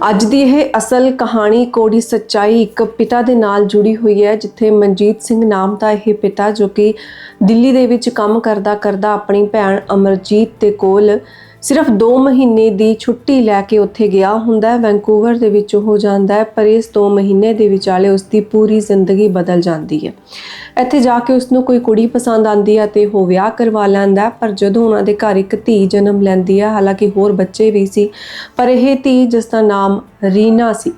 ਅੱਜ ਦੀ ਇਹ ਅਸਲ ਕਹਾਣੀ ਕੋੜੀ ਸੱਚਾਈ ਇੱਕ ਪਿਤਾ ਦੇ ਨਾਲ ਜੁੜੀ ਹੋਈ ਹੈ, ਜਿੱਥੇ ਮਨਜੀਤ ਸਿੰਘ ਨਾਮ ਦਾ ਇਹ ਪਿਤਾ ਜੋ ਕਿ ਦਿੱਲੀ ਦੇ ਵਿੱਚ ਕੰਮ ਕਰਦਾ ਕਰਦਾ ਆਪਣੀ ਭੈਣ ਅਮਰਜੀਤ ਦੇ ਕੋਲ ਸਿਰਫ 2 ਮਹੀਨੇ ਦੀ ਛੁੱਟੀ ਲੈ ਕੇ ਉੱਥੇ ਗਿਆ ਹੁੰਦਾ ਹੈ। ਵੈਂਕੂਵਰ ਦੇ ਵਿੱਚ ਉਹ ਜਾਂਦਾ ਹੈ, ਪਰ ਇਸ 2 ਮਹੀਨੇ ਦੇ ਵਿਚਾਲੇ ਉਸ ਦੀ ਪੂਰੀ ਜ਼ਿੰਦਗੀ ਬਦਲ ਜਾਂਦੀ ਹੈ। ਇੱਥੇ ਜਾ ਕੇ ਉਸ ਨੂੰ ਕੋਈ ਕੁੜੀ ਪਸੰਦ ਆਂਦੀ ਹੈ ਤੇ ਉਹ ਵਿਆਹ ਕਰਵਾ ਲੈਂਦਾ ਪਰ ਜਦੋਂ ਉਹਨਾਂ ਦੇ ਘਰ ਇੱਕ ਧੀ ਜਨਮ ਲੈਂਦੀ ਹੈ, ਹਾਲਾਂਕਿ ਹੋਰ ਬੱਚੇ ਵੀ ਸੀ, ਪਰ ਇਹ ਧੀ ਜਿਸ ਦਾ ਨਾਮ ਰੀਨਾ ਸੀ,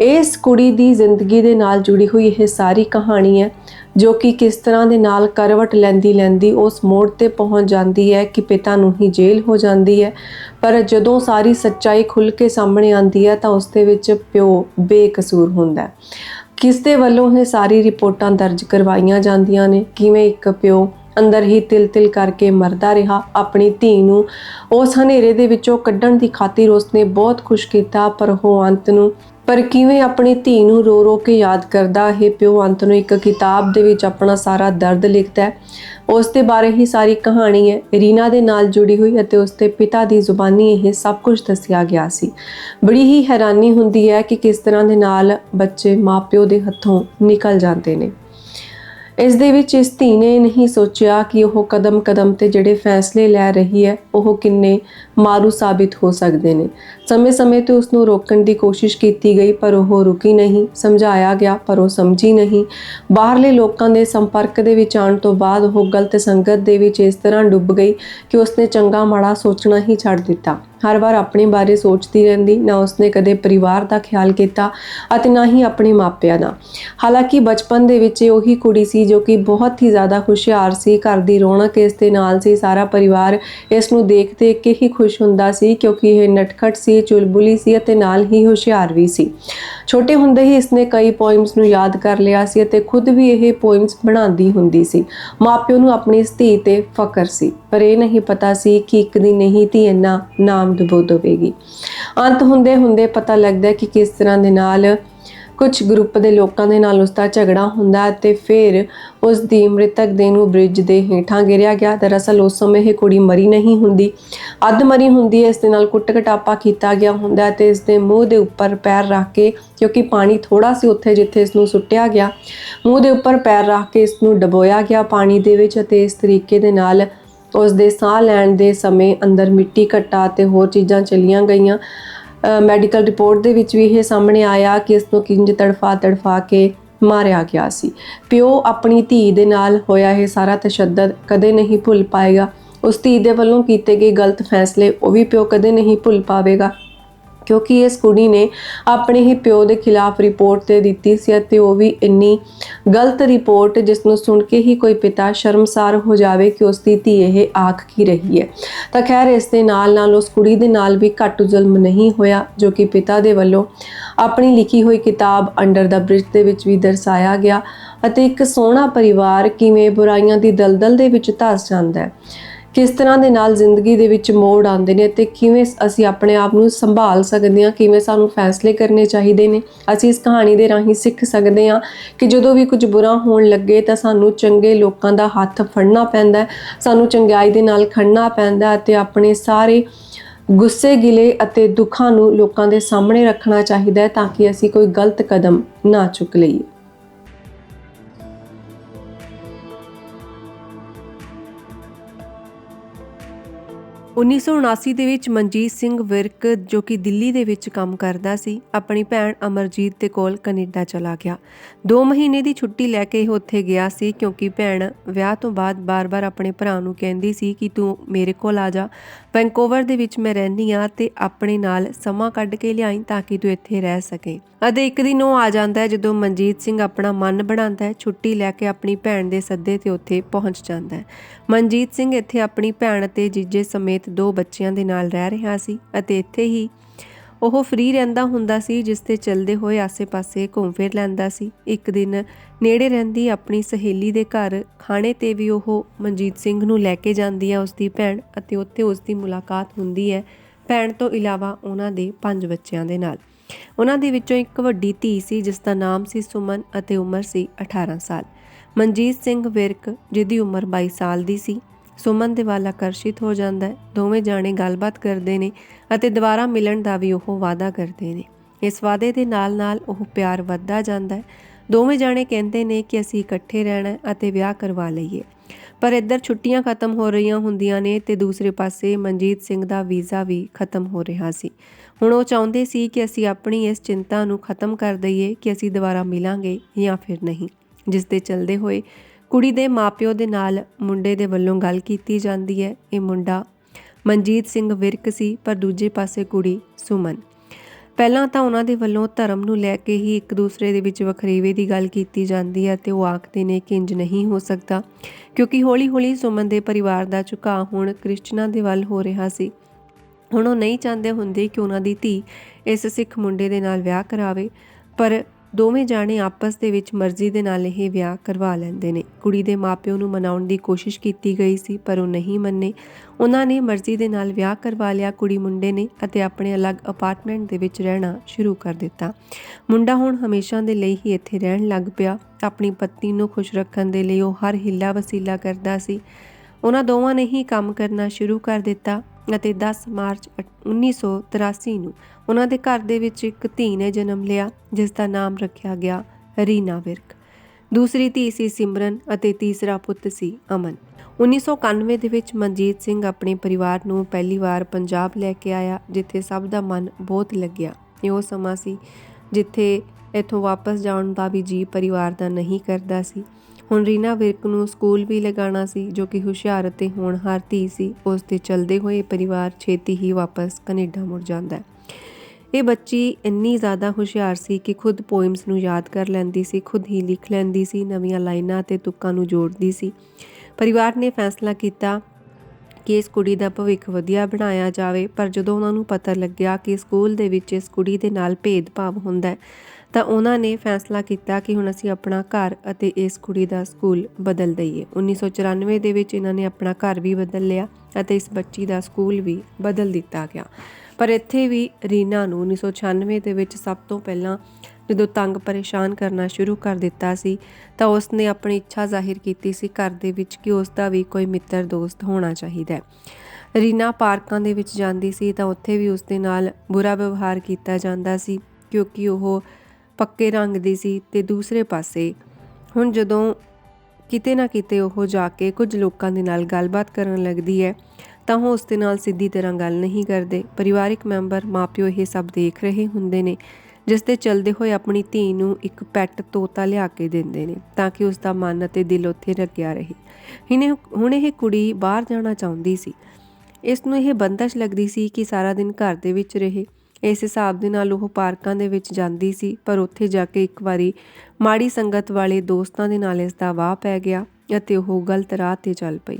ਇਸ ਕੁੜੀ ਦੀ ਜ਼ਿੰਦਗੀ ਦੇ ਨਾਲ ਜੁੜੀ ਹੋਈ ਇਹ ਸਾਰੀ ਕਹਾਣੀ ਹੈ। ਜੋ ਕਿ ਕਿਸ ਤਰ੍ਹਾਂ ਦੇ ਨਾਲ ਕਰਵਟ ਲੈਂਦੀ ਲੈਂਦੀ ਉਸ ਮੋੜ ਤੇ ਪਹੁੰਚ ਜਾਂਦੀ ਹੈ ਕਿ ਪਿਤਾ ਨੂੰ ਹੀ ਜੇਲ੍ਹ ਹੋ ਜਾਂਦੀ ਹੈ। ਪਰ ਜਦੋਂ ਸਾਰੀ ਸੱਚਾਈ ਖੁੱਲ ਕੇ ਸਾਹਮਣੇ ਆਉਂਦੀ ਹੈ ਤਾਂ ਉਸ ਦੇ ਵਿੱਚ ਪਿਓ ਬੇਕਸੂਰ ਹੁੰਦਾ ਹੈ। ਕਿਸ ਦੇ ਵੱਲੋਂ ਇਹ ਸਾਰੀ ਰਿਪੋਰਟਾਂ ਦਰਜ ਕਰਵਾਈਆਂ ਜਾਂਦੀਆਂ ਨੇ? ਕਿਵੇਂ ਇੱਕ ਪਿਓ ਅੰਦਰ ਹੀ ਤਿਲ-ਤਿਲ ਕਰਕੇ ਮਰਦਾ ਰਿਹਾ, ਆਪਣੀ ਧੀ ਨੂੰ ਉਸ ਹਨੇਰੇ ਦੇ ਵਿੱਚੋਂ ਕੱਢਣ ਦੀ ਖਾਤਰ ਉਸਨੇ ਬਹੁਤ ਕੁਛ ਕੀਤਾ, ਪਰ ਉਹ ਅੰਤ ਨੂੰ ਪਰ ਕਿਵੇਂ ਆਪਣੀ ਧੀ ਨੂੰ ਰੋ ਰੋ ਕੇ ਯਾਦ ਕਰਦਾ? ਇਹ ਪਿਓ, ਅੰਤ ਨੂੰ ਇੱਕ ਕਿਤਾਬ ਦੇ ਵਿੱਚ ਆਪਣਾ ਸਾਰਾ ਦਰਦ ਲਿਖਦਾ ਹੈ। ਉਸ ਦੇ ਬਾਰੇ ਹੀ ਸਾਰੀ ਕਹਾਣੀ ਹੈ। ਰੀਨਾ ਦੇ ਨਾਲ ਜੁੜੀ ਹੋਈ ਅਤੇ ਉਸ ਦੇ ਪਿਤਾ ਦੀ ਜ਼ੁਬਾਨੀ ਇਹ ਸਭ ਕੁਝ ਦੱਸਿਆ ਗਿਆ ਸੀ। ਬੜੀ ਹੀ ਹੈਰਾਨੀ ਹੁੰਦੀ ਹੈ ਕਿ ਕਿਸ ਤਰ੍ਹਾਂ ਦੇ ਨਾਲ ਬੱਚੇ ਮਾਪਿਓ ਦੇ ਹੱਥੋਂ ਨਿਕਲ ਜਾਂਦੇ ਨੇ। ਇਸ ਦੇ ਵਿੱਚ ਇਸ ਧੀ ਨੇ ਨਹੀਂ ਸੋਚਿਆ ਕਿ ਉਹ ਕਦਮ-ਕਦਮ ਤੇ ਜਿਹੜੇ ਫੈਸਲੇ ਲੈ ਰਹੀ ਹੈ, ਉਹ ਕਿੰਨੇ ਮਾਰੂ ਸਾਬਿਤ ਹੋ ਸਕਦੇ ਨੇ। ਸਮੇਂ-ਸਮੇਂ ਤੇ ਉਸ ਨੂੰ ਰੋਕਣ ਦੀ ਕੋਸ਼ਿਸ਼ ਕੀਤੀ ਗਈ, ਪਰ ਉਹ ਰੁਕੀ ਨਹੀਂ, ਸਮਝਾਇਆ ਗਿਆ, ਪਰ ਉਹ ਸਮਝੀ ਨਹੀਂ। ਬਾਹਰਲੇ ਲੋਕਾਂ ਦੇ ਸੰਪਰਕ ਦੇ ਵਿੱਚ ਆਉਣ ਤੋਂ ਬਾਅਦ ਉਹ ਗਲਤ ਸੰਗਤ ਦੇ ਵਿੱਚ ਇਸ ਤਰ੍ਹਾਂ ਡੁੱਬ ਗਈ ਕਿ ਉਸਨੇ ਚੰਗਾ ਮਾੜਾ ਸੋਚਣਾ ਹੀ ਛੱਡ ਦਿੱਤਾ। ਹਰ ਵਾਰ ਆਪਣੇ ਬਾਰੇ ਸੋਚਦੀ ਰਹਿੰਦੀ, ਨਾ ਉਸਨੇ ਕਦੇ ਪਰਿਵਾਰ ਦਾ ਖਿਆਲ ਕੀਤਾ ਅਤੇ ਨਾ ਹੀ ਆਪਣੇ ਮਾਪਿਆਂ ਦਾ। ਹਾਲਾਂਕਿ ਬਚਪਨ ਦੇ ਵਿੱਚ ਇਹ ਉਹੀ ਕੁੜੀ ਸੀ ਜੋ ਕਿ ਬਹੁਤ ਹੀ ਜ਼ਿਆਦਾ ਹੁਸ਼ਿਆਰ ਸੀ, ਘਰ ਦੀ ਰੌਣਕ ਇਸ ਦੇ ਨਾਲ ਸੀ, ਸਾਰਾ ਪਰਿਵਾਰ ਇਸ ਨੂੰ ਦੇਖ ਦੇਖ ਕੇ ਹੀ ਖੁਸ਼ ਹੁੰਦਾ ਸੀ ਕਿਉਂਕਿ ਇਹ ਨਟਖਟ ਸੀ, ਚੁਲਬੁਲੀ ਸੀ ਅਤੇ ਨਾਲ ਹੀ ਹੁਸ਼ਿਆਰ ਵੀ ਸੀ। ਛੋਟੇ ਹੁੰਦੇ ਹੀ ਇਸਨੇ ਕਈ ਪੋਇਮਸ ਨੂੰ ਯਾਦ ਕਰ ਲਿਆ ਸੀ ਅਤੇ ਖੁਦ ਵੀ ਇਹ ਪੋਇਮਸ ਬਣਾਉਂਦੀ ਹੁੰਦੀ ਸੀ। ਮਾਪਿਓ ਨੂੰ ਆਪਣੀ ਇਸ ਧੀ ਤੇ ਫਕਰ ਸੀ, ਪਰ ਇਹ ਨਹੀਂ ਪਤਾ ਸੀ ਕਿ ਇੱਕ ਦਿਨ ਨਹੀਂ ਧੀ ਇੰਨਾ ਨਾਮ ਡੁਬੋ ਦੇਵੇਗੀ ਅੰਤ ਹੁੰਦੇ ਹੁੰਦੇ ਪਤਾ ਲੱਗਦਾ ਕਿ ਕਿਸ ਤਰ੍ਹਾਂ ਦੇ ਨਾਲ ਕੁਝ ਗਰੁੱਪ ਦੇ ਲੋਕਾਂ ਦੇ ਨਾਲ ਉਸ ਦਾ ਝਗੜਾ ਹੁੰਦਾ ਅਤੇ ਫਿਰ ਉਸ ਦੀ ਮ੍ਰਿਤਕ ਦੇਹ ਨੂੰ ਬ੍ਰਿਜ ਦੇ ਹੇਠਾਂ ਗਿਰਿਆ ਗਿਆ। ਦਰਅਸਲ ਉਸ ਸਮੇਂ ਇਹ ਕੁੜੀ ਮਰੀ ਨਹੀਂ ਹੁੰਦੀ। ਅੱਧ ਮਰੀ ਹੁੰਦੀ ਹੈ, ਇਸ ਦੇ ਨਾਲ ਕੁੱਟ ਕਟਾਪਾ ਕੀਤਾ ਗਿਆ ਹੁੰਦਾ ਹੈ ਤੇ ਇਸ ਦੇ ਮੂੰਹ ਦੇ ਉੱਪਰ ਪੈਰ ਰੱਖ ਕੇ, ਕਿਉਂਕਿ ਪਾਣੀ ਥੋੜਾ ਸੀ ਉੱਥੇ ਜਿੱਥੇ ਇਸ ਨੂੰ ਸੁੱਟਿਆ ਗਿਆ, ਮੂੰਹ ਦੇ ਉੱਪਰ ਪੈਰ ਰੱਖ ਕੇ ਇਸ ਨੂੰ ਡਬੋਇਆ ਗਿਆ ਪਾਣੀ ਦੇ ਵਿੱਚ ਅਤੇ ਇਸ ਤਰੀਕੇ ਦੇ ਨਾਲ ਉਸ ਦੇ ਸਾਹ ਲੈਣ ਦੇ ਸਮੇਂ ਅੰਦਰ ਮਿੱਟੀ ਘੱਟਾ ਤੇ ਹੋਰ ਚੀਜ਼ਾਂ ਚਲੀਆਂ ਗਈਆਂ। ਮੈਡੀਕਲ ਰਿਪੋਰਟ ਦੇ ਵਿੱਚ ਵੀ ਇਹ ਸਾਹਮਣੇ ਆਇਆ ਕਿ ਇਸ ਨੂੰ ਕਿੰਜ ਤੜਫਾ ਤੜਫਾ ਕੇ ਮਾਰਿਆ ਗਿਆ ਸੀ। ਪਿਓ ਆਪਣੀ ਧੀ ਦੇ ਨਾਲ ਹੋਇਆ ਇਹ ਸਾਰਾ ਤਸ਼ੱਦਦ ਕਦੇ ਨਹੀਂ ਭੁੱਲ ਪਾਏਗਾ। ਉਸ ਧੀ ਦੇ ਵੱਲੋਂ ਕੀਤੇ ਗਏ ਗਲਤ ਫੈਸਲੇ ਉਹ ਵੀ ਪਿਓ ਕਦੇ ਨਹੀਂ ਭੁੱਲ ਪਾਵੇਗਾ। ਕਿਉਂਕਿ ਇਸ ਕੁੜੀ ਨੇ ਆਪਣੇ ਹੀ ਪਿਓ ਦੇ ਖਿਲਾਫ ਰਿਪੋਰਟ ਤੇ ਦਿੱਤੀ ਸੀ ਅਤੇ ਉਹ ਵੀ ਇੰਨੀ ਗਲਤ ਰਿਪੋਰਟ ਜਿਸ ਨੂੰ ਸੁਣ ਕੇ ਹੀ ਕੋਈ ਪਿਤਾ ਸ਼ਰਮਸਾਰ ਹੋ ਜਾਵੇ ਕਿ ਉਸ ਦੀ ਧੀ ਇਹ ਆਖ ਕੀ ਰਹੀ ਹੈ। ਤਾਂ ਖੈਰ ਇਸ ਦੇ ਨਾਲ ਨਾਲ ਉਸ ਕੁੜੀ ਦੇ ਨਾਲ ਵੀ ਘੱਟ ਜ਼ੁਲਮ ਨਹੀਂ ਹੋਇਆ, ਜੋ ਕਿ ਪਿਤਾ ਦੇ ਵੱਲੋਂ ਆਪਣੀ ਲਿਖੀ ਹੋਈ ਕਿਤਾਬ ਅੰਡਰ ਦਾ ਬ੍ਰਿਜ ਦੇ ਵਿੱਚ ਵੀ ਦਰਸਾਇਆ ਗਿਆ ਅਤੇ ਇੱਕ ਸੋਹਣਾ ਪਰਿਵਾਰ ਕਿਵੇਂ ਬੁਰਾਈਆਂ ਦੀ ਦਲਦਲ ਦੇ ਵਿੱਚ ਧਸ ਜਾਂਦਾ ਹੈ। ਕਿਸ ਤਰ੍ਹਾਂ ਦੇ ਨਾਲ ਜ਼ਿੰਦਗੀ ਦੇ ਵਿੱਚ ਮੋੜ ਆਉਂਦੇ ਨੇ ਤੇ ਕਿਵੇਂ ਅਸੀਂ ਆਪਣੇ ਆਪ ਨੂੰ ਸੰਭਾਲ ਸਕਦੇ ਹਾਂ, ਕਿਵੇਂ ਸਾਨੂੰ ਫੈਸਲੇ ਕਰਨੇ ਚਾਹੀਦੇ ਨੇ, ਅਸੀਂ ਇਸ ਕਹਾਣੀ ਦੇ ਰਾਹੀਂ ਸਿੱਖ ਸਕਦੇ ਹਾਂ ਕਿ ਜਦੋਂ ਵੀ ਕੁਝ ਬੁਰਾ ਹੋਣ ਲੱਗੇ ਤਾਂ ਸਾਨੂੰ ਚੰਗੇ ਲੋਕਾਂ ਦਾ ਹੱਥ ਫੜਨਾ ਪੈਂਦਾ ਹੈ, ਸਾਨੂੰ ਚੰਗਿਆਈ ਦੇ ਨਾਲ ਖੜਨਾ ਪੈਂਦਾ ਹੈ ਅਤੇ ਆਪਣੇ ਸਾਰੇ ਗੁੱਸੇ, ਗਿਲੇ ਅਤੇ ਦੁੱਖਾਂ ਨੂੰ ਲੋਕਾਂ ਦੇ ਸਾਹਮਣੇ ਰੱਖਣਾ ਚਾਹੀਦਾ ਹੈ ਤਾਂ ਕਿ ਅਸੀਂ ਕੋਈ ਗਲਤ ਕਦਮ ਨਾ ਚੁੱਕ ਲਈਏ। ਉੱਨੀ ਸੌ ਉਨਾਸੀ ਦੇ ਵਿੱਚ ਮਨਜੀਤ ਸਿੰਘ ਵਿਰਕ, ਜੋ ਕਿ ਦਿੱਲੀ ਦੇ ਵਿੱਚ ਕੰਮ ਕਰਦਾ ਸੀ, ਆਪਣੀ ਭੈਣ ਅਮਰਜੀਤ ਦੇ ਕੋਲ ਕੈਨੇਡਾ ਚਲਾ ਗਿਆ। 2 ਮਹੀਨੇ ਦੀ ਛੁੱਟੀ ਲੈ ਕੇ ਇਹ ਉੱਥੇ ਗਿਆ ਸੀ, ਕਿਉਂਕਿ ਭੈਣ ਵਿਆਹ ਤੋਂ ਬਾਅਦ ਬਾਰ-ਬਾਰ ਆਪਣੇ ਭਰਾ ਨੂੰ ਕਹਿੰਦੀ ਸੀ ਕਿ ਤੂੰ ਮੇਰੇ ਕੋਲ ਆ ਜਾ। ਵੈਂਕੂਵਰ ਦੇ ਵਿੱਚ ਮੈਂ ਰਹਿੰਦੀ ਆ ਤੇ ਆਪਣੇ ਨਾਲ ਸਮਾਂ ਕੱਢ ਕੇ ਲਿਆਈ ਤਾਂ ਕਿ ਤੂੰ ਇੱਥੇ ਰਹਿ ਸਕੇ। ਅਤੇ ਇੱਕ ਦਿਨ ਉਹ ਆ ਜਾਂਦਾ ਹੈ ਜਦੋਂ ਮਨਜੀਤ ਸਿੰਘ ਆਪਣਾ ਮਨ ਬਣਾਉਂਦਾ ਹੈ, ਛੁੱਟੀ ਲੈ ਕੇ ਆਪਣੀ ਭੈਣ ਦੇ ਸੱਦੇ ਤੇ ਉੱਥੇ ਪਹੁੰਚ ਜਾਂਦਾ ਹੈ। ਮਨਜੀਤ ਸਿੰਘ ਇੱਥੇ ਆਪਣੀ ਭੈਣ ਅਤੇ ਜੀਜੇ ਸਮੇਤ ਦੋ ਬੱਚਿਆਂ ਦੇ ਨਾਲ ਰਹਿ ਰਿਹਾ ਸੀ ਅਤੇ ਇੱਥੇ ਹੀ ਉਹ ਫ੍ਰੀ ਰਹਿੰਦਾ ਹੁੰਦਾ ਸੀ, ਜਿਸ ਤੇ ਚੱਲਦੇ ਹੋਏ ਆਸੇ-ਪਾਸੇ ਘੁੰਮ ਫਿਰ ਲੈਂਦਾ ਸੀ। ਇੱਕ ਦਿਨ ਨੇੜੇ ਰਹਿੰਦੀ ਆਪਣੀ ਸਹੇਲੀ ਦੇ ਘਰ ਖਾਣੇ ਤੇ ਵੀ ਉਹ ਮਨਜੀਤ ਸਿੰਘ ਨੂੰ ਲੈ ਕੇ ਜਾਂਦੀ ਹੈ ਉਸ ਦੀ ਭੈਣ ਅਤੇ ਉੱਥੇ ਉਸ ਦੀ ਮੁਲਾਕਾਤ ਹੁੰਦੀ ਹੈ, ਭੈਣ ਤੋਂ ਇਲਾਵਾ ਉਹਨਾਂ ਦੇ ਪੰਜ ਬੱਚਿਆਂ ਦੇ ਨਾਲ। ਉਹਨਾਂ ਦੇ ਵਿੱਚੋਂ ਇੱਕ ਵੱਡੀ ਧੀ ਸੀ, ਜਿਸ ਦਾ ਨਾਮ ਸੀ ਸੁਮਨ ਅਤੇ ਉਮਰ ਸੀ 18 ਸਾਲ। ਮਨਜੀਤ ਸਿੰਘ ਵਿਰਕ, ਜਿਹਦੀ ਉਮਰ 22 ਸਾਲ ਦੀ ਸੀ ਸੁਮਨ ਦੇ ਵੱਲ ਆਕਰਸ਼ਿਤ ਹੋ ਜਾਂਦਾ ਹੈ। ਦੋਵੇਂ ਜਾਣੇ ਗੱਲਬਾਤ ਕਰਦੇ ਨੇ ਅਤੇ ਦੁਬਾਰਾ ਮਿਲਣ ਦਾ ਵੀ ਉਹ ਵਾਅਦਾ ਕਰਦੇ ਨੇ। ਇਸ ਵਾਅਦੇ ਦੇ ਨਾਲ-ਨਾਲ ਉਹ ਪਿਆਰ ਵੱਧਦਾ ਜਾਂਦਾ ਹੈ। ਦੋਵੇਂ ਜਾਣੇ ਕਹਿੰਦੇ ਨੇ ਕਿ ਅਸੀਂ ਇਕੱਠੇ ਰਹਿਣਾ ਅਤੇ ਵਿਆਹ ਕਰਵਾ ਲਈਏ। ਪਰ ਇੱਧਰ ਛੁੱਟੀਆਂ ਖਤਮ ਹੋ ਰਹੀਆਂ ਹੁੰਦੀਆਂ ਨੇ ਤੇ ਦੂਸਰੇ ਪਾਸੇ ਮਨਜੀਤ ਸਿੰਘ ਦਾ ਵੀਜ਼ਾ ਵੀ ਖਤਮ ਹੋ ਰਿਹਾ ਸੀ। ਹੁਣ ਉਹ ਚਾਹੁੰਦੇ ਸੀ ਕਿ ਅਸੀਂ ਆਪਣੀ ਇਸ ਚਿੰਤਾ ਨੂੰ ਖਤਮ ਕਰ ਦਈਏ ਕਿ ਅਸੀਂ ਦੁਬਾਰਾ ਮਿਲਾਂਗੇ ਜਾਂ ਫਿਰ ਨਹੀਂ। ਜਿਸ ਦੇ ਚਲਦੇ ਹੋਏ ਕੁੜੀ ਦੇ ਮਾਪਿਓ ਦੇ ਨਾਲ ਮੁੰਡੇ ਦੇ ਵੱਲੋਂ ਗੱਲ ਕੀਤੀ ਜਾਂਦੀ ਹੈ। ਇਹ ਮੁੰਡਾ ਮਨਜੀਤ ਸਿੰਘ ਵਿਰਕ ਸੀ, ਪਰ ਦੂਜੇ ਪਾਸੇ ਕੁੜੀ ਸੁਮਨ। ਪਹਿਲਾਂ ਤਾਂ ਉਹਨਾਂ ਦੇ ਵੱਲੋਂ ਧਰਮ ਨੂੰ ਲੈ ਕੇ ਹੀ ਇੱਕ ਦੂਸਰੇ ਦੇ ਵਿੱਚ ਵਖਰੇਵੇ ਦੀ ਗੱਲ ਕੀਤੀ ਜਾਂਦੀ ਹੈ ਤੇ ਉਹ ਆਖਦੇ ਨੇ ਕਿ ਇੰਜ ਨਹੀਂ ਹੋ ਸਕਦਾ, ਕਿਉਂਕਿ ਹੌਲੀ-ਹੌਲੀ ਸੁਮਨ ਦੇ ਪਰਿਵਾਰ ਦਾ ਝੁਕਾਅ ਹੁਣ ਕ੍ਰਿਸਚਨਾਂ ਦੇ ਵੱਲ ਹੋ ਰਿਹਾ ਸੀ। ਹੁਣ ਉਹ ਨਹੀਂ ਚਾਹੁੰਦੇ ਹੁੰਦੇ ਕਿ ਉਹਨਾਂ ਦੀ ਧੀ ਇਸ ਸਿੱਖ ਮੁੰਡੇ ਦੇ ਨਾਲ ਵਿਆਹ ਕਰਾਵੇ, ਪਰ ਦੋਵੇਂ ਜਾਣੇ ਆਪਸ ਦੇ ਵਿੱਚ ਮਰਜ਼ੀ ਦੇ ਨਾਲ ਇਹ ਵਿਆਹ ਕਰਵਾ ਲੈਂਦੇ ਨੇ। ਕੁੜੀ ਦੇ ਮਾਪਿਓ ਨੂੰ ਮਨਾਉਣ ਦੀ ਕੋਸ਼ਿਸ਼ ਕੀਤੀ ਗਈ ਸੀ, ਪਰ ਉਹ ਨਹੀਂ ਮੰਨੇ। ਉਹਨਾਂ ਨੇ ਮਰਜ਼ੀ ਦੇ ਨਾਲ ਵਿਆਹ ਕਰਵਾ ਲਿਆ, ਕੁੜੀ ਮੁੰਡੇ ਨੇ, ਅਤੇ ਆਪਣੇ ਅਲੱਗ ਅਪਾਰਟਮੈਂਟ ਦੇ ਵਿੱਚ ਰਹਿਣਾ ਸ਼ੁਰੂ ਕਰ ਦਿੱਤਾ। ਮੁੰਡਾ ਹੁਣ ਹਮੇਸ਼ਾ ਦੇ ਲਈ ਹੀ ਇੱਥੇ ਰਹਿਣ ਲੱਗ ਪਿਆ। ਆਪਣੀ ਪਤਨੀ ਨੂੰ ਖੁਸ਼ ਰੱਖਣ ਦੇ ਲਈ ਉਹ ਹਰ ਹਿੱਲਾ ਵਸੀਲਾ ਕਰਦਾ ਸੀ। ਉਹਨਾਂ ਦੋਵਾਂ ਨੇ ਹੀ ਕੰਮ ਕਰਨਾ ਸ਼ੁਰੂ ਕਰ ਦਿੱਤਾ। ਅਤੇ 10 ਮਾਰਚ 1983 ਨੂੰ ਉਹਨਾਂ ਦੇ ਘਰ ਦੇ ਵਿੱਚ ਇੱਕ ਧੀ ਨੇ ਜਨਮ ਲਿਆ, ਜਿਸ ਦਾ ਨਾਮ ਰੱਖਿਆ ਗਿਆ ਰੀਨਾ ਵਿਰਕ। ਦੂਸਰੀ ਧੀ ਸੀ ਸਿਮਰਨ ਅਤੇ ਤੀਸਰਾ ਪੁੱਤ ਸੀ ਅਮਨ। 1991 ਦੇ ਵਿੱਚ ਮਨਜੀਤ ਸਿੰਘ ਆਪਣੇ ਪਰਿਵਾਰ ਨੂੰ ਪਹਿਲੀ ਵਾਰ ਪੰਜਾਬ ਲੈ ਕੇ ਆਇਆ, ਜਿੱਥੇ ਸਭ ਦਾ ਮਨ ਬਹੁਤ ਲੱਗਿਆ। ਇਹ ਉਹ ਸਮਾਂ ਸੀ ਜਿੱਥੇ ਇੱਥੋਂ ਵਾਪਸ ਜਾਣ ਦਾ ਵੀ ਜੀ ਪਰਿਵਾਰ ਦਾ ਨਹੀਂ ਕਰਦਾ ਸੀ। ਹੁਣ ਰੀਨਾ ਵਿਰਕ ਨੂੰ ਸਕੂਲ ਵੀ ਲਗਾਉਣਾ ਸੀ, ਜੋ ਕਿ ਹੁਸ਼ਿਆਰ ਅਤੇ ਹੋਣਹਾਰ ਧੀ ਸੀ। ਉਸ ਦੇ ਚਲਦੇ ਹੋਏ ਪਰਿਵਾਰ ਛੇਤੀ ਹੀ ਵਾਪਸ ਕੈਨੇਡਾ ਮੁੜ ਜਾਂਦਾ ਹੈ। ਇਹ ਬੱਚੀ ਇੰਨੀ ਜ਼ਿਆਦਾ ਹੁਸ਼ਿਆਰ ਸੀ ਕਿ ਖੁਦ ਪੋਇਮਸ ਨੂੰ ਯਾਦ ਕਰ ਲੈਂਦੀ ਸੀ, ਖੁਦ ਹੀ ਲਿਖ ਲੈਂਦੀ ਸੀ, ਨਵੀਆਂ ਲਾਈਨਾਂ ਤੇ ਤੁਕਾਂ ਨੂੰ ਜੋੜਦੀ ਸੀ। ਪਰਿਵਾਰ ਨੇ ਫੈਸਲਾ ਕੀਤਾ ਕਿ ਇਸ ਕੁੜੀ ਦਾ ਭਵਿੱਖ ਵਧੀਆ ਬਣਾਇਆ ਜਾਵੇ, ਪਰ ਜਦੋਂ ਉਹਨਾਂ ਨੂੰ ਪਤਾ ਲੱਗਿਆ ਕਿ ਸਕੂਲ ਦੇ ਵਿੱਚ ਇਸ ਕੁੜੀ ਦੇ ਨਾਲ ਭੇਦਭਾਵ ਹੁੰਦਾ ਹੈ ਤਾਂ ਉਹਨਾਂ ਨੇ ਫੈਸਲਾ ਕੀਤਾ ਕਿ ਹੁਣ ਅਸੀਂ ਆਪਣਾ ਘਰ ਅਤੇ ਇਸ ਕੁੜੀ ਦਾ ਸਕੂਲ ਬਦਲ ਦਈਏ। 1994 ਦੇ ਵਿੱਚ ਇਹਨਾਂ ਨੇ ਆਪਣਾ ਘਰ ਵੀ ਬਦਲ ਲਿਆ ਅਤੇ ਇਸ ਬੱਚੀ ਦਾ ਸਕੂਲ ਵੀ ਬਦਲ ਦਿੱਤਾ ਗਿਆ। ਪਰ ਇੱਥੇ ਵੀ ਰੀਨਾ ਨੂੰ 1996 ਦੇ ਵਿੱਚ ਸਭ ਤੋਂ ਪਹਿਲਾਂ ਜਦੋਂ ਤੰਗ ਪਰੇਸ਼ਾਨ ਕਰਨਾ ਸ਼ੁਰੂ ਕਰ ਦਿੱਤਾ ਸੀ, ਤਾਂ ਉਸ ਨੇ ਆਪਣੀ ਇੱਛਾ ਜ਼ਾਹਿਰ ਕੀਤੀ ਸੀ ਘਰ ਦੇ ਵਿੱਚ ਕਿ ਉਸ ਦਾ ਵੀ ਕੋਈ ਮਿੱਤਰ ਦੋਸਤ ਹੋਣਾ ਚਾਹੀਦਾ ਹੈ। ਰੀਨਾ ਪਾਰਕਾਂ ਦੇ ਵਿੱਚ ਜਾਂਦੀ ਸੀ ਤਾਂ ਉੱਥੇ ਵੀ ਉਸ ਦੇ ਨਾਲ ਬੁਰਾ ਵਿਵਹਾਰ ਕੀਤਾ ਜਾਂਦਾ ਸੀ, ਕਿਉਂਕਿ ਉਹ ਪੱਕੇ ਰੰਗ ਦੀ ਸੀ ਤੇ ਦੂਸਰੇ ਪਾਸੇ ਹੁਣ ਜਦੋਂ ਕਿਤੇ ਨਾ ਕਿਤੇ ਉਹ ਜਾ ਕੇ ਕੁਝ ਲੋਕਾਂ ਦੇ ਨਾਲ ਗੱਲਬਾਤ ਕਰਨ ਲੱਗਦੀ ਹੈ, ਤਾਂ ਉਹ ਉਸ ਦੇ ਨਾਲ ਸਿੱਧੀ ਤਰ੍ਹਾਂ ਗੱਲ ਨਹੀਂ ਕਰਦੇ। ਪਰਿਵਾਰਿਕ ਮੈਂਬਰ, ਮਾਪਿਓ ਇਹ ਸਭ ਦੇਖ ਰਹੇ ਹੁੰਦੇ ਨੇ, ਜਿਸ ਦੇ ਚਲਦੇ ਹੋਏ ਆਪਣੀ ਧੀ ਨੂੰ ਇੱਕ ਪੈਟ ਤੋਤਾ ਲਿਆ ਕੇ ਦਿੰਦੇ ਨੇ, ਤਾਂ ਕਿ ਉਸ ਦਾ ਮਨ ਅਤੇ ਦਿਲ ਉੱਥੇ ਲੱਗਿਆ ਰਹੇ। ਇਹਨੇ ਹੁਣ ਇਹ ਕੁੜੀ ਬਾਹਰ ਜਾਣਾ ਚਾਹੁੰਦੀ ਸੀ। ਇਸ ਨੂੰ ਇਹ ਬੰਦਸ਼ ਲੱਗਦੀ ਸੀ ਕਿ ਸਾਰਾ ਦਿਨ ਘਰ ਦੇ ਵਿੱਚ ਰਹੇ। ਇਸ ਹਿਸਾਬ ਦੇ ਨਾਲ ਉਹ ਪਾਰਕਾਂ ਦੇ ਵਿੱਚ ਜਾਂਦੀ ਸੀ, ਪਰ ਉੱਥੇ ਜਾ ਕੇ ਇੱਕ ਵਾਰੀ ਮਾੜੀ ਸੰਗਤ ਵਾਲੇ ਦੋਸਤਾਂ ਦੇ ਨਾਲ ਇਸ ਦਾ ਵਾਹ ਪੈ ਗਿਆ ਅਤੇ ਉਹ ਗਲਤ ਰਾਹ ਤੇ ਚੱਲ ਪਈ।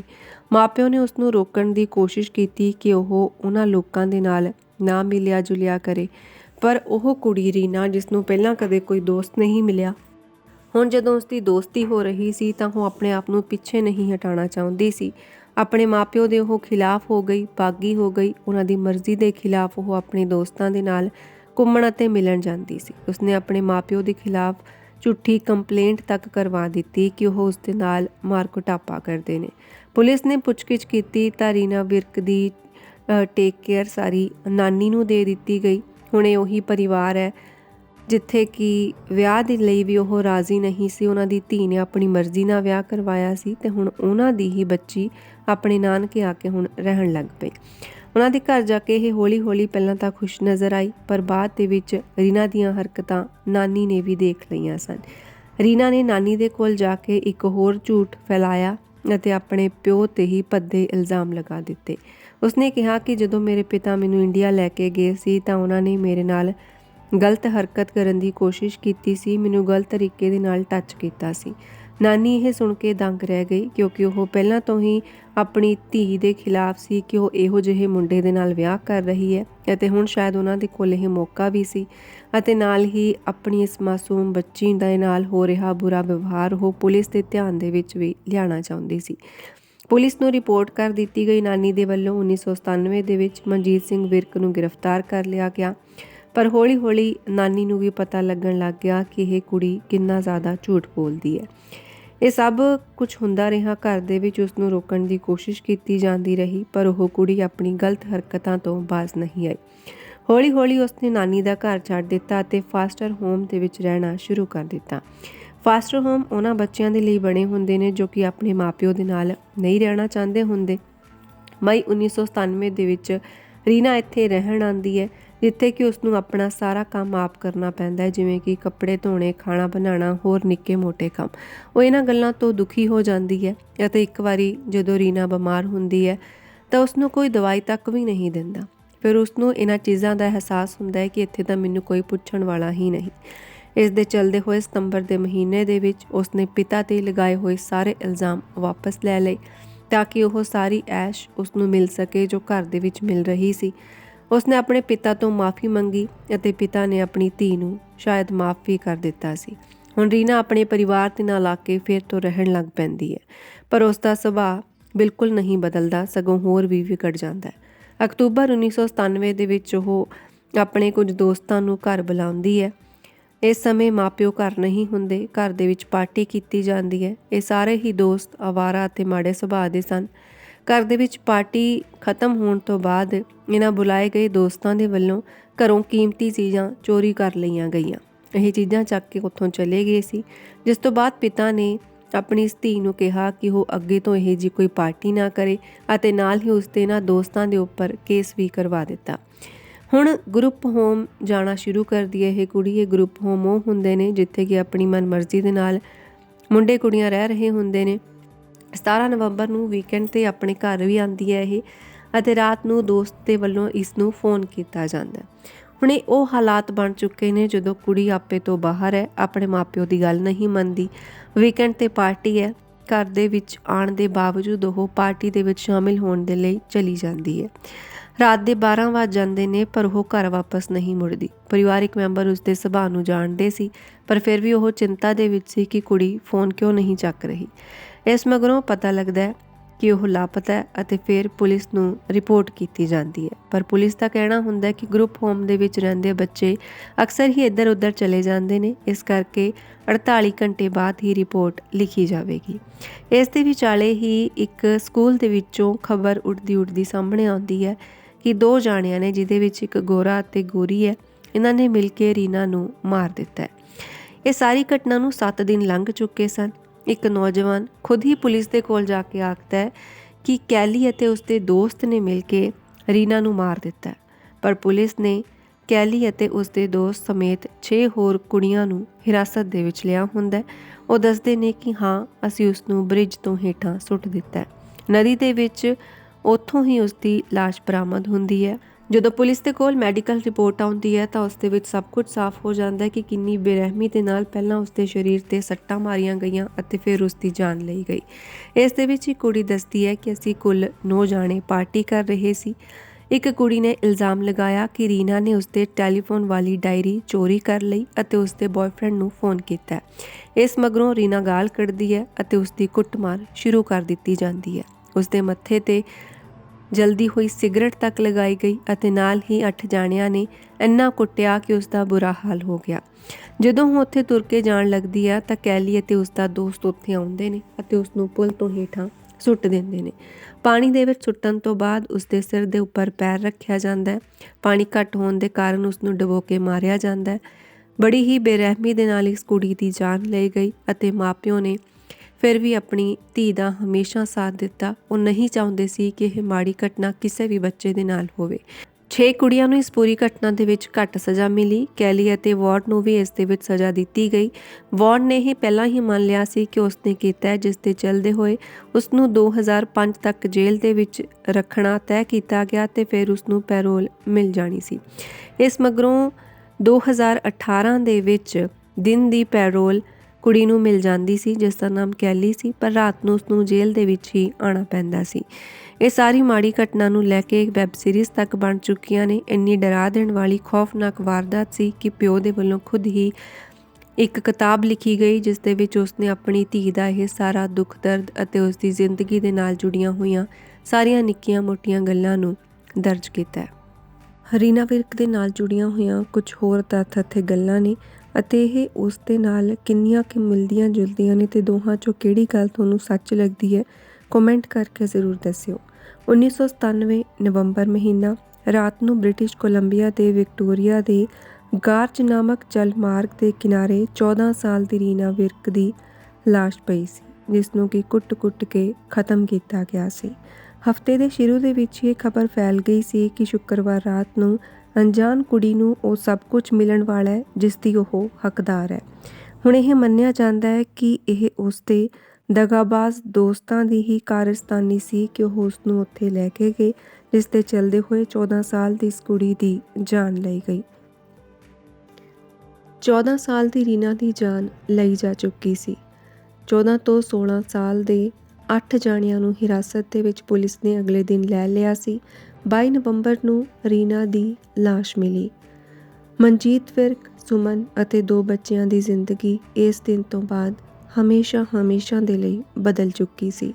ਮਾਪਿਓ ਨੇ ਉਸ ਨੂੰ ਰੋਕਣ ਦੀ ਕੋਸ਼ਿਸ਼ ਕੀਤੀ ਕਿ ਉਹ ਉਹਨਾਂ ਲੋਕਾਂ ਦੇ ਨਾਲ ਨਾ ਮਿਲਿਆ ਜੁਲਿਆ ਕਰੇ, ਪਰ ਉਹ ਕੁੜੀ ਰੀਨਾ, ਜਿਸ ਨੂੰ ਪਹਿਲਾਂ ਕਦੇ ਕੋਈ ਦੋਸਤ ਨਹੀਂ ਮਿਲਿਆ, ਹੁਣ ਜਦੋਂ ਉਸ ਦੀ ਦੋਸਤੀ ਹੋ ਰਹੀ ਸੀ ਤਾਂ ਉਹ ਆਪਣੇ ਆਪ ਨੂੰ ਪਿੱਛੇ ਨਹੀਂ ਹਟਾਉਣਾ ਚਾਹੁੰਦੀ ਸੀ। ਆਪਣੇ ਮਾਪਿਓ ਦੇ ਉਹ ਖਿਲਾਫ ਹੋ ਗਈ, ਬਾਗੀ ਹੋ ਗਈ, ਉਹਨਾਂ ਦੀ ਮਰਜ਼ੀ ਦੇ ਖਿਲਾਫ ਉਹ ਆਪਣੇ ਦੋਸਤਾਂ ਦੇ ਨਾਲ ਘੁੰਮਣ ਅਤੇ ਮਿਲਣ ਜਾਂਦੀ ਸੀ। ਉਸਨੇ ਆਪਣੇ ਮਾਪਿਓ ਦੇ ਖਿਲਾਫ ਝੂਠੀ ਕੰਪਲੇਂਟ ਤੱਕ ਕਰਵਾ ਦਿੱਤੀ ਕਿ ਉਹ ਉਸ ਦੇ ਨਾਲ ਮਾਰ ਕੁਟਾਪਾ ਕਰਦੇ ਨੇ। ਪੁਲਿਸ ਨੇ ਪੁੱਛਗਿੱਛ ਕੀਤੀ ਤਾਂ ਰੀਨਾ ਵਿਰਕ ਦੀ ਟੇਕ ਕੇਅਰ ਸਾਰੀ ਨਾਨੀ ਨੂੰ ਦੇ ਦਿੱਤੀ ਗਈ। ਹੁਣ ਇਹ ਉਹੀ ਪਰਿਵਾਰ ਹੈ ਜਿੱਥੇ ਕਿ ਵਿਆਹ ਦੇ ਲਈ ਵੀ ਉਹ ਰਾਜ਼ੀ ਨਹੀਂ ਸੀ। ਉਹਨਾਂ ਦੀ ਧੀ ਨੇ ਆਪਣੀ ਮਰਜ਼ੀ ਨਾਲ ਵਿਆਹ ਕਰਵਾਇਆ ਸੀ ਤੇ ਹੁਣ ਉਹਨਾਂ ਦੀ ਹੀ ਬੱਚੀ ਆਪਣੇ ਨਾਨਕੇ ਆ ਕੇ ਹੁਣ ਰਹਿਣ ਲੱਗ ਪਈ ਉਹਨਾਂ ਦੇ ਘਰ ਜਾ ਕੇ ਇਹ ਹੌਲੀ-ਹੌਲੀ ਪਹਿਲਾਂ ਤਾਂ ਖੁਸ਼ ਨਜ਼ਰ ਆਈ, ਪਰ ਬਾਅਦ ਦੇ ਵਿੱਚ ਰੀਨਾ ਦੀਆਂ ਹਰਕਤਾਂ ਨਾਨੀ ਨੇ ਵੀ ਦੇਖ ਲਈਆਂ ਸਨ। ਰੀਨਾ ਨੇ ਨਾਨੀ ਦੇ ਕੋਲ ਜਾ ਕੇ ਇੱਕ ਹੋਰ ਝੂਠ ਫੈਲਾਇਆ ਅਤੇ ਆਪਣੇ ਪਿਓ ਤੇ ਹੀ ਭੱਦੇ ਇਲਜ਼ਾਮ ਲਗਾ ਦਿੱਤੇ। ਉਸਨੇ ਕਿਹਾ ਕਿ ਜਦੋਂ ਮੇਰੇ ਪਿਤਾ ਮੈਨੂੰ ਇੰਡੀਆ ਲੈ ਕੇ ਗਏ ਸੀ ਤਾਂ ਉਹਨਾਂ ਨੇ ਮੇਰੇ ਨਾਲ ਗਲਤ ਹਰਕਤ ਕਰਨ ਦੀ ਕੋਸ਼ਿਸ਼ ਕੀਤੀ ਸੀ, ਮੈਨੂੰ ਗਲਤ ਤਰੀਕੇ ਦੇ ਨਾਲ ਟੱਚ ਕੀਤਾ ਸੀ। ਨਾਨੀ ਇਹ ਸੁਣ ਕੇ ਦੰਗ ਰਹਿ ਗਈ ਕਿਉਂਕਿ ਉਹ ਪਹਿਲਾਂ ਤੋਂ ਹੀ ਆਪਣੀ ਧੀ ਦੇ ਖਿਲਾਫ ਸੀ ਕਿ ਉਹ ਇਹੋ ਜਿਹੇ ਮੁੰਡੇ ਦੇ ਨਾਲ ਵਿਆਹ ਕਰ ਰਹੀ ਹੈ ਅਤੇ ਹੁਣ ਸ਼ਾਇਦ ਉਹਨਾਂ ਦੇ ਕੋਲ ਇਹ ਮੌਕਾ ਵੀ ਸੀ ਅਤੇ ਨਾਲ ਹੀ ਆਪਣੀ ਇਸ ਮਾਸੂਮ ਬੱਚੀ ਦੇ ਨਾਲ ਹੋ ਰਿਹਾ ਬੁਰਾ ਵਿਵਹਾਰ ਉਹ ਪੁਲਿਸ ਦੇ ਧਿਆਨ ਦੇ ਵਿੱਚ ਵੀ ਲਿਆਉਣਾ ਚਾਹੁੰਦੀ ਸੀ। ਪੁਲਿਸ ਨੂੰ ਰਿਪੋਰਟ ਕਰ ਦਿੱਤੀ ਗਈ ਨਾਨੀ ਦੇ ਵੱਲੋਂ 1997 ਦੇ ਵਿੱਚ ਮਨਜੀਤ ਸਿੰਘ ਵਿਰਕ ਨੂੰ ਗ੍ਰਿਫਤਾਰ ਕਰ ਲਿਆ ਗਿਆ। ਪਰ ਹੌਲੀ-ਹੌਲੀ ਨਾਨੀ ਨੂੰ ਵੀ ਪਤਾ ਲੱਗਣ ਲੱਗ ਗਿਆ ਕਿ ਇਹ ਕੁੜੀ ਕਿੰਨਾ ਜ਼ਿਆਦਾ ਝੂਠ ਬੋਲਦੀ ਹੈ। ਇਹ ਸਭ ਕੁਝ ਹੁੰਦਾ ਰਿਹਾ, ਘਰ ਦੇ ਵਿੱਚ ਉਸ ਨੂੰ ਰੋਕਣ ਦੀ ਕੋਸ਼ਿਸ਼ ਕੀਤੀ ਜਾਂਦੀ ਰਹੀ, ਪਰ ਉਹ ਕੁੜੀ ਆਪਣੀ ਗਲਤ ਹਰਕਤਾਂ ਤੋਂ ਬਾਜ਼ ਨਹੀਂ ਆਈ। ਹੌਲੀ-ਹੌਲੀ ਉਸਨੇ ਨਾਨੀ ਦਾ ਘਰ ਛੱਡ ਦਿੱਤਾ ਅਤੇ ਫਾਸਟਰ ਹੋਮ ਦੇ ਵਿੱਚ ਰਹਿਣਾ ਸ਼ੁਰੂ ਕਰ ਦਿੱਤਾ। ਫਾਸਟਰ ਹੋਮ ਉਹਨਾਂ ਬੱਚਿਆਂ ਦੇ ਲਈ ਬਣੇ ਹੁੰਦੇ ਨੇ ਜੋ ਕਿ ਆਪਣੇ ਮਾਪਿਓ ਦੇ ਨਾਲ ਨਹੀਂ ਰਹਿਣਾ ਚਾਹੁੰਦੇ ਹੁੰਦੇ। ਮਈ 1997 ਦੇ ਵਿੱਚ ਰੀਨਾ ਇੱਥੇ ਰਹਿਣ ਆਂਦੀ ਹੈ। ਜਿੱਥੇ ਕਿ ਉਸ ਨੂੰ ਆਪਣਾ ਸਾਰਾ ਕੰਮ ਆਪ ਕਰਨਾ ਪੈਂਦਾ ਹੈ, ਜਿਵੇਂ ਕਿ ਕੱਪੜੇ ਧੋਣੇ, ਖਾਣਾ ਬਣਾਉਣਾ, ਹੋਰ ਨਿੱਕੇ-ਮੋਟੇ ਕੰਮ। ਉਹ ਇਹਨਾਂ ਗੱਲਾਂ ਤੋਂ ਦੁਖੀ ਹੋ ਜਾਂਦੀ ਹੈ ਅਤੇ ਇੱਕ ਵਾਰੀ ਜਦੋਂ ਰੀਨਾ ਬਿਮਾਰ ਹੁੰਦੀ ਹੈ, ਤਾਂ ਉਸ ਨੂੰ ਕੋਈ ਦਵਾਈ ਤੱਕ ਵੀ ਨਹੀਂ ਦਿੰਦਾ। ਫਿਰ ਉਸ ਨੂੰ ਇਹਨਾਂ ਚੀਜ਼ਾਂ ਦਾ ਅਹਿਸਾਸ ਹੁੰਦਾ ਹੈ ਕਿ ਇੱਥੇ ਤਾਂ ਮੈਨੂੰ ਕੋਈ ਪੁੱਛਣ ਵਾਲਾ ਹੀ ਨਹੀਂ। ਇਸ ਦੇ ਚੱਲਦੇ ਹੋਏ ਸਤੰਬਰ ਦੇ ਮਹੀਨੇ ਦੇ ਵਿੱਚ ਉਸਨੇ ਪਿਤਾ ਤੇ ਲਗਾਏ ਹੋਏ ਸਾਰੇ ਇਲਜ਼ਾਮ ਵਾਪਸ ਲੈ ਲਏ, ਤਾਂ ਕਿ ਉਹ ਸਾਰੀ ਐਸ਼ ਉਸ ਨੂੰ ਮਿਲ ਸਕੇ ਜੋ ਘਰ ਦੇ ਵਿੱਚ ਮਿਲ ਰਹੀ ਸੀ। ਉਸਨੇ ਆਪਣੇ ਪਿਤਾ ਤੋਂ ਮਾਫੀ ਮੰਗੀ ਅਤੇ ਪਿਤਾ ਨੇ ਆਪਣੀ ਧੀ ਨੂੰ ਸ਼ਾਇਦ ਮਾਫ ਵੀ ਕਰ ਦਿੱਤਾ ਸੀ। ਹੁਣ ਰੀਨਾ ਆਪਣੇ ਪਰਿਵਾਰ ਦੇ ਨਾਲ ਆ ਕੇ ਫਿਰ ਤੋਂ ਰਹਿਣ ਲੱਗ ਪੈਂਦੀ ਹੈ, ਪਰ ਉਸ ਦਾ ਸੁਭਾਅ ਬਿਲਕੁਲ ਨਹੀਂ ਬਦਲਦਾ, ਸਗੋਂ ਹੋਰ ਵੀ ਵਿਗੜ ਜਾਂਦਾ ਹੈ। ਅਕਤੂਬਰ 1997 ਦੇ ਵਿੱਚ ਉਹ ਆਪਣੇ ਕੁਝ ਦੋਸਤਾਂ ਨੂੰ ਘਰ ਬੁਲਾਉਂਦੀ ਹੈ। ਇਸ ਸਮੇਂ ਮਾਪਿਓ ਘਰ ਨਹੀਂ ਹੁੰਦੇ, ਘਰ ਦੇ ਵਿੱਚ ਪਾਰਟੀ ਕੀਤੀ ਜਾਂਦੀ ਹੈ। ਇਹ ਸਾਰੇ ਹੀ ਦੋਸਤ ਆਵਾਰਾ ਅਤੇ ਮਾੜੇ ਸੁਭਾਅ ਦੇ ਸਨ। ਘਰ ਦੇ ਵਿੱਚ ਪਾਰਟੀ ਖਤਮ ਹੋਣ ਤੋਂ ਬਾਅਦ ਇਹਨਾਂ ਬੁਲਾਏ ਗਏ ਦੋਸਤਾਂ ਦੇ ਵੱਲੋਂ ਘਰੋਂ ਕੀਮਤੀ ਚੀਜ਼ਾਂ ਚੋਰੀ ਕਰ ਲਈਆਂ ਗਈਆਂ। ਇਹ ਚੀਜ਼ਾਂ ਚੱਕ ਕੇ ਉੱਥੋਂ ਚਲੇ ਗਏ ਸੀ, ਜਿਸ ਤੋਂ ਬਾਅਦ ਪਿਤਾ ਨੇ ਆਪਣੀ ਧੀ ਨੂੰ ਕਿਹਾ ਕਿ ਉਹ ਅੱਗੇ ਤੋਂ ਇਹ ਜੀ ਕੋਈ ਪਾਰਟੀ ਨਾ ਕਰੇ ਅਤੇ ਨਾਲ ਹੀ ਉਸ ਦੇ ਇਹਨਾਂ ਦੋਸਤਾਂ ਦੇ ਉੱਪਰ ਕੇਸ ਵੀ ਕਰਵਾ ਦਿੱਤਾ। ਹੁਣ ਗਰੁੱਪ ਹੋਮ ਜਾਣਾ ਸ਼ੁਰੂ ਕਰਦੀ ਹੈ ਇਹ ਕੁੜੀ, ਇਹ ਗਰੁੱਪ ਹੋਮ ਉਹ ਹੁੰਦੇ ਨੇ ਜਿੱਥੇ ਕਿ ਆਪਣੀ ਮਨਮਰਜ਼ੀ ਦੇ ਨਾਲ ਮੁੰਡੇ ਕੁੜੀਆਂ ਰਹਿ ਰਹੇ ਹੁੰਦੇ ਨੇ। 17 ਨਵੰਬਰ ਨੂੰ ਵੀਕਐਂਡ ਤੇ ਆਪਣੇ ਘਰ ਵੀ ਆਂਦੀ ਹੈ ਇਹ ਅਤੇ ਰਾਤ ਨੂੰ ਦੋਸਤ ਦੇ ਵੱਲੋਂ ਇਸ ਨੂੰ ਫੋਨ ਕੀਤਾ ਜਾਂਦਾ ਹੈ। ਹੁਣ ਇਹ ਉਹ ਹਾਲਾਤ ਬਣ ਚੁੱਕੇ ਨੇ ਜਦੋਂ ਕੁੜੀ ਆਪੇ ਤੋਂ ਬਾਹਰ ਹੈ, ਆਪਣੇ ਮਾਪਿਓ ਦੀ ਗੱਲ ਨਹੀਂ ਮੰਨਦੀ। ਵੀਕਐਂਡ ਤੇ ਪਾਰਟੀ ਹੈ, ਘਰ ਦੇ ਵਿੱਚ ਆਉਣ ਦੇ ਬਾਵਜੂਦ ਉਹ ਪਾਰਟੀ ਦੇ ਵਿੱਚ ਸ਼ਾਮਿਲ ਹੋਣ ਦੇ ਲਈ ਚਲੀ ਜਾਂਦੀ ਹੈ। ਰਾਤ ਦੇ 12 ਵਜ ਜਾਂਦੇ ਨੇ, ਪਰ ਉਹ ਘਰ ਵਾਪਸ ਨਹੀਂ ਮੁੜਦੀ। ਪਰਿਵਾਰਿਕ ਮੈਂਬਰ ਉਸ ਦੇ ਸੁਭਾਅ ਨੂੰ ਜਾਣਦੇ ਸੀ, ਪਰ ਫਿਰ ਵੀ ਉਹ ਚਿੰਤਾ ਦੇ ਵਿੱਚ ਸੀ ਕਿ ਕੁੜੀ ਫੋਨ ਕਿਉਂ ਨਹੀਂ ਚੱਕ ਰਹੀ। ਇਸ ਮਗਰੋਂ ਪਤਾ ਲੱਗਦਾ ਹੈ ਕਿ ਉਹ ਲਾਪਤਾ ਹੈ ਅਤੇ ਫਿਰ ਪੁਲਿਸ ਨੂੰ ਰਿਪੋਰਟ ਕੀਤੀ ਜਾਂਦੀ ਹੈ। ਪਰ ਪੁਲਿਸ ਦਾ ਕਹਿਣਾ ਹੁੰਦਾ ਹੈ ਕਿ ਗਰੁੱਪ ਹੋਮ ਦੇ ਵਿੱਚ ਰਹਿੰਦੇ ਬੱਚੇ ਅਕਸਰ ਹੀ ਇੱਧਰ ਉੱਧਰ ਚਲੇ ਜਾਂਦੇ ਨੇ। ਇਸ ਕਰਕੇ 48 ਘੰਟੇ ਬਾਅਦ ਹੀ ਰਿਪੋਰਟ ਲਿਖੀ ਜਾਵੇਗੀ। ਇਸ ਦੇ ਵਿਚਾਲੇ ਹੀ ਇੱਕ ਸਕੂਲ ਦੇ ਵਿੱਚੋਂ ਖਬਰ ਉੱਡਦੀ ਉੱਡਦੀ ਸਾਹਮਣੇ ਆਉਂਦੀ ਹੈ ਕਿ ਦੋ ਜਾਣਿਆਂ ਨੇ, ਜਿਹਦੇ ਵਿੱਚ ਇੱਕ ਗੋਰਾ ਅਤੇ ਗੋਰੀ ਹੈ, ਇਹਨਾਂ ਨੇ ਮਿਲ ਕੇ ਰੀਨਾ ਨੂੰ ਮਾਰ ਦਿੱਤਾ ਹੈ। ਇਹ ਸਾਰੀ ਘਟਨਾ ਨੂੰ 7 ਦਿਨ ਲੰਘ ਚੁੱਕੇ ਸਨ। ਇੱਕ ਨੌਜਵਾਨ ਖੁਦ ਹੀ ਪੁਲਿਸ ਦੇ ਕੋਲ ਜਾ ਕੇ ਆਖਦਾ ਹੈ ਕਿ ਕੈਲੀ ਅਤੇ ਉਸਦੇ ਦੋਸਤ ਨੇ ਮਿਲ ਕੇ ਰੀਨਾ ਨੂੰ ਮਾਰ ਦਿੱਤਾ ਪਰ ਪੁਲਿਸ ਨੇ ਕੈਲੀ ਅਤੇ ਉਸਦੇ ਦੋਸਤ ਸਮੇਤ 6 ਹੋਰ ਕੁੜੀਆਂ ਨੂੰ ਹਿਰਾਸਤ ਦੇ ਵਿੱਚ ਲਿਆ ਹੁੰਦਾ ਉਹ ਦੱਸਦੇ ਨੇ ਕਿ ਹਾਂ, ਅਸੀਂ ਉਸ ਨੂੰ ਬ੍ਰਿਜ ਤੋਂ ਹੇਠਾਂ ਸੁੱਟ ਦਿੱਤਾ ਨਦੀ ਦੇ ਵਿੱਚ ਉੱਥੋਂ ਹੀ ਉਸ ਦੀ লাশ ਬਰਾਮਦ ਹੁੰਦੀ ਹੈ। ਜਦੋਂ ਪੁਲਿਸ ਦੇ ਕੋਲ ਮੈਡੀਕਲ ਰਿਪੋਰਟ ਆਉਂਦੀ ਹੈ ਤਾਂ ਉਸ ਦੇ ਵਿੱਚ ਸਭ ਕੁਝ ਸਾਫ਼ ਹੋ ਜਾਂਦਾ ਹੈ ਕਿ ਕਿੰਨੀ ਬੇਰਹਿਮੀ ਦੇ ਨਾਲ ਪਹਿਲਾਂ ਉਸ ਦੇ ਸਰੀਰ ਤੇ ਸੱਟਾਂ ਮਾਰੀਆਂ ਗਈਆਂ ਅਤੇ ਫਿਰ ਉਸ ਦੀ ਜਾਨ ਲਈ ਗਈ। ਇਸ ਦੇ ਵਿੱਚ ਇੱਕ ਕੁੜੀ ਦੱਸਦੀ ਹੈ ਕਿ ਅਸੀਂ ਕੁੱਲ 9 ਜਾਣੇ ਪਾਰਟੀ ਕਰ ਰਹੇ ਸੀ। ਇੱਕ ਕੁੜੀ ਨੇ ਇਲਜ਼ਾਮ ਲਗਾਇਆ ਕਿ ਰੀਨਾ ਨੇ ਉਸਦੇ ਟੈਲੀਫੋਨ ਵਾਲੀ ਡਾਇਰੀ ਚੋਰੀ ਕਰ ਲਈ ਅਤੇ ਉਸਦੇ ਬॉयਫ੍ਰੈਂਡ ਨੂੰ ਫੋਨ ਕੀਤਾ ਇਸ ਮਗਰੋਂ ਰੀਨਾ ਗਾਲ ਕੱਢਦੀ ਹੈ ਅਤੇ ਉਸਦੀ ਕੁੱਟਮਾਰ ਸ਼ੁਰੂ ਕਰ ਦਿੱਤੀ ਜਾਂਦੀ ਹੈ। ਉਸਦੇ ਮੱਥੇ ਤੇ ਜਲਦੀ ਹੋਈ ਸਿਗਰਟ ਤੱਕ ਲਗਾਈ ਗਈ ਅਤੇ ਨਾਲ ਹੀ ਅੱਠ ਜਾਣਿਆਂ ਨੇ ਇੰਨਾ ਕੁੱਟਿਆ ਕਿ ਉਸ ਦਾ ਬੁਰਾ ਹਾਲ ਹੋ ਗਿਆ। ਜਦੋਂ ਉਹ ਉੱਥੇ ਤੁਰ ਕੇ ਜਾਣ ਲੱਗਦੀ ਆ ਤਾਂ ਕੈਲੀ ਅਤੇ ਉਸ ਦਾ ਦੋਸਤ ਉੱਥੇ ਆਉਂਦੇ ਨੇ ਅਤੇ ਉਸ ਨੂੰ ਪੁਲ ਤੋਂ ਹੇਠਾਂ ਸੁੱਟ ਦਿੰਦੇ ਨੇ। ਪਾਣੀ ਦੇ ਵਿੱਚ ਸੁੱਟਣ ਤੋਂ ਬਾਅਦ ਉਸ ਦੇ ਸਿਰ ਦੇ ਉੱਪਰ ਪੈਰ ਰੱਖਿਆ ਜਾਂਦਾ ਹੈ। ਪਾਣੀ ਘੱਟ ਹੋਣ ਦੇ ਕਾਰਨ ਉਸ ਨੂੰ ਡਬੋ ਕੇ ਮਾਰਿਆ ਜਾਂਦਾ ਹੈ। ਬੜੀ ਹੀ ਬੇਰਹਿਮੀ ਦੇ ਨਾਲ ਇਸ ਕੁੜੀ ਦੀ ਜਾਨ ਲਈ ਗਈ ਅਤੇ ਮਾਪਿਓ ਨੇ ਫਿਰ ਵੀ ਆਪਣੀ ਧੀ ਦਾ ਹਮੇਸ਼ਾ ਸਾਥ ਦਿੱਤਾ। ਉਹ ਨਹੀਂ ਚਾਹੁੰਦੇ ਸੀ ਕਿ ਇਹ ਮਾੜੀ ਘਟਨਾ ਕਿਸੇ ਵੀ ਬੱਚੇ ਦੇ ਨਾਲ ਹੋਵੇ। 6 ਕੁੜੀਆਂ ਨੂੰ ਇਸ ਪੂਰੀ ਘਟਨਾ ਦੇ ਵਿੱਚ ਘੱਟ ਸਜ਼ਾ ਮਿਲੀ। ਕੈਲੀ ਅਤੇ ਵਾਰਡ ਨੂੰ ਵੀ ਇਸ ਦੇ ਵਿੱਚ ਸਜ਼ਾ ਦਿੱਤੀ ਗਈ। ਵਾਰਡ ਨੇ ਇਹ ਪਹਿਲਾਂ ਹੀ ਮੰਨ ਲਿਆ ਸੀ ਕਿ ਉਸ ਨੇ ਕੀਤਾ ਹੈ, ਜਿਸ ਦੇ ਚੱਲਦੇ ਹੋਏ ਉਸ ਨੂੰ 2005 ਤੱਕ ਜੇਲ੍ਹ ਦੇ ਵਿੱਚ ਰੱਖਣਾ ਤੈਅ ਕੀਤਾ ਗਿਆ ਤੇ ਫਿਰ ਉਸ ਨੂੰ ਪੈਰੋਲ ਮਿਲ ਜਾਣੀ ਸੀ। ਇਸ ਮਗਰੋਂ 2018 ਦੇ ਵਿੱਚ ਦਿਨ ਦੀ ਪੈਰੋਲ ਕੁੜੀ ਨੂੰ ਮਿਲ ਜਾਂਦੀ ਸੀ, ਜਿਸ ਦਾ ਨਾਮ ਕੈਲੀ ਸੀ, ਪਰ ਰਾਤ ਨੂੰ ਉਸ ਨੂੰ ਜੇਲ੍ਹ ਦੇ ਵਿੱਚ ਹੀ ਆਣਾ ਪੈਂਦਾ ਸੀ। ਇਹ ਸਾਰੀ ਮਾੜੀ ਘਟਨਾ ਨੂੰ ਲੈ ਕੇ ਇੱਕ ਵੈਬ ਸੀਰੀਜ਼ ਤੱਕ ਬਣ ਚੁੱਕੀਆਂ ਨੇ। ਇੰਨੀ ਡਰਾ ਦੇਣ ਵਾਲੀ ਖੌਫਨਾਕ ਵਾਰਦਾਤ ਸੀ ਕਿ ਪਿਓ ਦੇ ਵੱਲੋਂ ਖੁਦ ਹੀ ਇੱਕ ਕਿਤਾਬ ਲਿਖੀ ਗਈ, ਜਿਸ ਦੇ ਵਿੱਚ ਉਸਨੇ ਆਪਣੀ ਧੀ ਦਾ ਇਹ ਸਾਰਾ ਦੁੱਖ ਦਰਦ ਅਤੇ ਉਸ ਦੀ ਜ਼ਿੰਦਗੀ ਦੇ ਨਾਲ ਜੁੜੀਆਂ ਹੋਈਆਂ ਸਾਰੀਆਂ ਨਿੱਕੀਆਂ-ਮੋਟੀਆਂ ਗੱਲਾਂ ਨੂੰ ਦਰਜ ਕੀਤਾ ਹੈ। ਹਰੀਨਾ ਵਿਰਕ ਦੇ ਨਾਲ ਜੁੜੀਆਂ ਹੋਈਆਂ ਕੁਝ ਹੋਰ ਤੱਥ ਅਤੇ ਗੱਲਾਂ ਨੇ। ਅਤੇ ਇਹ ਉਸ ਦੇ ਨਾਲ ਕਿੰਨੀਆਂ ਕੁ ਮਿਲਦੀਆਂ ਜੁਲਦੀਆਂ ਨੇ ਅਤੇ ਦੋਹਾਂ ਚੋਂ ਕਿਹੜੀ ਗੱਲ ਤੁਹਾਨੂੰ ਸੱਚ ਲੱਗਦੀ ਹੈ ਕਮੈਂਟ ਕਰਕੇ ਜ਼ਰੂਰ ਦੱਸਿਓ। 1997 ਨਵੰਬਰ ਮਹੀਨਾ, ਰਾਤ ਨੂੰ ਬ੍ਰਿਟਿਸ਼ ਕੋਲੰਬੀਆ ਦੇ ਵਿਕਟੋਰੀਆ ਦੇ ਗਾਰਜ ਨਾਮਕ ਜਲ ਮਾਰਗ ਦੇ ਕਿਨਾਰੇ 14 ਸਾਲ ਦੀ ਰੀਨਾ ਵਿਰਕ ਦੀ ਲਾਸ਼ ਪਈ ਸੀ, ਜਿਸ ਨੂੰ ਕਿ ਕੁੱਟ-ਕੁੱਟ ਕੇ ਖਤਮ ਕੀਤਾ ਗਿਆ ਸੀ। ਹਫ਼ਤੇ ਦੇ ਸ਼ੁਰੂ ਦੇ ਵਿੱਚ ਇਹ ਖਬਰ ਫੈਲ ਗਈ ਸੀ ਕਿ ਸ਼ੁੱਕਰਵਾਰ ਰਾਤ ਨੂੰ ਅਣਜਾਣ ਕੁੜੀ ਨੂੰ ਉਹ ਸਭ ਕੁਝ ਮਿਲਣ ਵਾਲਾ ਹੈ, ਜਿਸ ਦੀ ਉਹ ਹੱਕਦਾਰ ਹੈ। ਹੁਣ ਇਹ ਮੰਨਿਆ ਜਾਂਦਾ ਹੈ ਕਿ ਇਹ ਉਸ ਦੇ ਦਗਾਬਾਜ਼ ਦੋਸਤਾਂ ਦੀ ਹੀ ਕਾਰਸਤਾਨੀ ਸੀ ਕਿ ਉਹ ਉਸ ਨੂੰ ਉੱਥੇ ਲੈ ਕੇ ਗਏ, ਜਿਸ ਦੇ ਚਲਦੇ ਹੋਏ 14 ਸਾਲ ਦੀ ਇਸ ਕੁੜੀ ਦੀ ਜਾਨ ਲਈ ਗਈ। 14 ਸਾਲ ਦੀ ਰੀਨਾ ਦੀ ਜਾਨ ਲਈ ਜਾ ਚੁੱਕੀ ਸੀ। 14 ਤੋਂ 16 ਸਾਲ ਦੇ 8 ਜਾਣਿਆਂ ਨੂੰ ਹਿਰਾਸਤ ਦੇ ਵਿੱਚ ਪੁਲਿਸ ਨੇ ਅਗਲੇ ਦਿਨ ਲੈ ਲਿਆ ਸੀ। 22 ਨਵੰਬਰ ਨੂੰ ਰੀਨਾ ਦੀ ਲਾਸ਼ ਮਿਲੀ। ਮਨਜੀਤ ਵਿਰਕ, ਸੁਮਨ ਅਤੇ ਦੋ ਬੱਚਿਆਂ ਦੀ ਜ਼ਿੰਦਗੀ ਇਸ ਦਿਨ ਤੋਂ ਬਾਅਦ ਹਮੇਸ਼ਾ ਹਮੇਸ਼ਾ ਦੇ ਲਈ ਬਦਲ ਚੁੱਕੀ ਸੀ।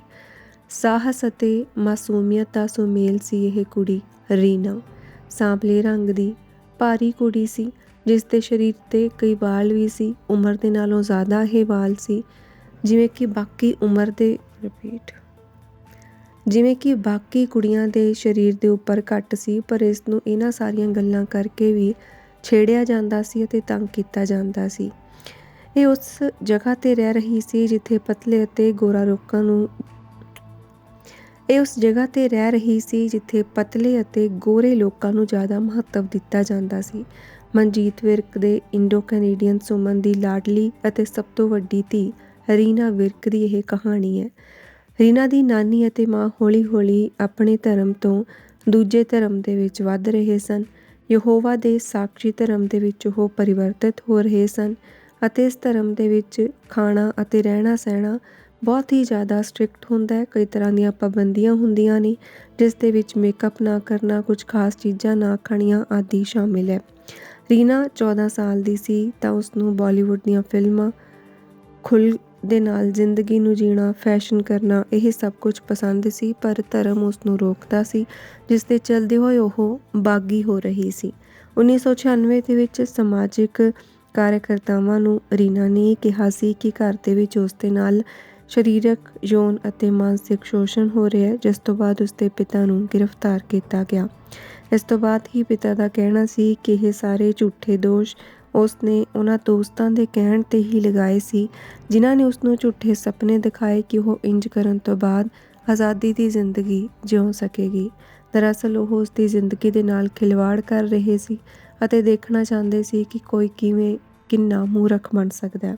ਸਾਹਸ ਅਤੇ ਮਾਸੂਮੀਅਤ ਦਾ ਸੁਮੇਲ ਸੀ ਇਹ ਕੁੜੀ ਰੀਨਾ। ਸਾਂਪਲੇ ਰੰਗ ਦੀ ਭਾਰੀ ਕੁੜੀ ਸੀ, ਜਿਸ ਦੇ ਸਰੀਰ ਤੇ ਕਈ ਵਾਲ ਵੀ ਸੀ, ਉਮਰ ਦੇ ਨਾਲੋਂ ਜ਼ਿਆਦਾ ਇਹ ਵਾਲ ਸੀ, ਜਿਵੇਂ ਕਿ ਬਾਕੀ ਉਮਰ ਦੇ ਰਿਪੀਟ ਜਿਵੇਂ ਕਿ ਬਾਕੀ ਕੁੜੀਆਂ ਦੇ ਸਰੀਰ ਦੇ ਉੱਪਰ ਘੱਟ ਸੀ, ਪਰ ਇਸ ਨੂੰ ਇਹਨਾਂ ਸਾਰੀਆਂ ਗੱਲਾਂ ਕਰਕੇ ਵੀ ਛੇੜਿਆ ਜਾਂਦਾ ਸੀ ਅਤੇ ਤੰਗ ਕੀਤਾ ਜਾਂਦਾ ਸੀ। ਇਹ ਉਸ ਜਗ੍ਹਾ ਤੇ ਰਹਿ ਰਹੀ ਸੀ ਜਿੱਥੇ ਪਤਲੇ ਅਤੇ ਗੋਰਾ ਲੋਕਾਂ ਨੂੰ ਇਹ ਉਸ ਜਗ੍ਹਾ ਤੇ ਰਹਿ ਰਹੀ ਸੀ ਜਿੱਥੇ ਪਤਲੇ ਅਤੇ ਗੋਰੇ ਲੋਕਾਂ ਨੂੰ ਜ਼ਿਆਦਾ ਮਹੱਤਵ ਦਿੱਤਾ ਜਾਂਦਾ ਸੀ। ਮਨਜੀਤ ਵਿਰਕ ਦੇ ਇੰਡੋ ਕੈਨੇਡੀਅਨ ਸੁਮਨ ਦੀ ਲਾਡਲੀ ਅਤੇ ਸਭ ਤੋਂ ਵੱਡੀ ਧੀ ਰੀਨਾ ਵਿਰਕ ਦੀ ਇਹ ਕਹਾਣੀ ਹੈ। ਰੀਨਾ ਦੀ ਨਾਨੀ ਅਤੇ ਮਾਂ ਹੌਲੀ-ਹੌਲੀ ਆਪਣੇ ਧਰਮ ਤੋਂ ਦੂਜੇ ਧਰਮ ਦੇ ਵਿੱਚ ਵੱਧ ਰਹੇ ਸਨ। ਯਹੋਵਾ ਦੇ ਸਾਖੀ ਧਰਮ ਦੇ ਵਿੱਚ ਉਹ ਪਰਿਵਰਤਿਤ ਹੋ ਰਹੇ ਸਨ ਅਤੇ ਇਸ ਧਰਮ ਦੇ ਵਿੱਚ ਖਾਣਾ ਅਤੇ ਰਹਿਣਾ ਸਹਿਣਾ ਬਹੁਤ ਹੀ ਜ਼ਿਆਦਾ ਸਟ੍ਰਿਕਟ ਹੁੰਦਾ ਹੈ। ਕਈ ਤਰ੍ਹਾਂ ਦੀਆਂ ਪਾਬੰਦੀਆਂ ਹੁੰਦੀਆਂ ਨੇ, ਜਿਸ ਦੇ ਵਿੱਚ ਮੇਕਅਪ ਨਾ ਕਰਨਾ, ਕੁਝ ਖਾਸ ਚੀਜ਼ਾਂ ਨਾ ਖਾਣੀਆਂ ਆਦਿ ਸ਼ਾਮਿਲ ਹੈ। ਰੀਨਾ 14 ਸਾਲ ਦੀ ਸੀ ਤਾਂ ਉਸ ਨੂੰ ਬਾਲੀਵੁੱਡ ਦੀਆਂ ਫਿਲਮਾਂ ਖੁੱਲ ਦੇ ਨਾਲ ਜ਼ਿੰਦਗੀ ਨੂੰ ਜੀਣਾ ਫੈਸ਼ਨ ਕਰਨਾ, ਇਹ ਸਭ ਕੁਝ ਪਸੰਦ ਸੀ, ਪਰ ਧਰਮ ਉਸ ਨੂੰ ਰੋਕਦਾ ਸੀ, ਜਿਸ ਦੇ ਚਲਦੇ ਹੋਏ ਉਹ ਬਾਗੀ ਹੋ ਰਹੀ ਸੀ। 1996 ਦੇ ਵਿੱਚ ਸਮਾਜਿਕ ਕਾਰਜਕਰਤਾਵਾਂ ਨੂੰ ਰੀਨਾ ਨੇ ਕਿਹਾ ਸੀ ਕਿ ਘਰ ਦੇ ਵਿੱਚ ਉਸ ਦੇ ਨਾਲ ਸਰੀਰਕ ਯੋਨ ਅਤੇ ਮਾਨਸਿਕ ਸ਼ੋਸ਼ਣ ਹੋ ਰਿਹਾ ਹੈ, ਜਿਸ ਤੋਂ ਬਾਅਦ ਉਸ ਦੇ ਪਿਤਾ ਨੂੰ ਗ੍ਰਿਫਤਾਰ ਕੀਤਾ ਗਿਆ। ਇਸ ਤੋਂ ਬਾਅਦ ਹੀ ਪਿਤਾ ਦਾ ਕਹਿਣਾ ਸੀ ਕਿ ਇਹ ਸਾਰੇ ਝੂਠੇ ਦੋਸ਼ ਉਸ ਨੇ ਉਹਨਾਂ ਦੋਸਤਾਂ ਦੇ ਕਹਿਣ ਤੇ ਹੀ ਲਗਾਏ ਸੀ, ਜਿਨ੍ਹਾਂ ਨੇ ਉਸ ਨੂੰ ਝੂਠੇ ਸੁਪਨੇ ਦਿਖਾਏ ਕਿ ਉਹ ਇੰਜ ਕਰਨ ਤੋਂ ਬਾਅਦ ਆਜ਼ਾਦੀ ਦੀ ਜ਼ਿੰਦਗੀ ਜਿਉ ਸਕੇਗੀ। ਦਰਅਸਲ ਉਹ ਉਸ ਦੀ ਜ਼ਿੰਦਗੀ ਦੇ ਨਾਲ ਖਿਲਵਾੜ ਕਰ ਰਹੇ ਸੀ ਅਤੇ ਦੇਖਣਾ ਚਾਹੁੰਦੇ ਸੀ ਕਿ ਕੋਈ ਕਿਵੇਂ ਕਿੰਨਾ ਮੂਰਖ ਬਣ ਸਕਦਾ। ਹੈ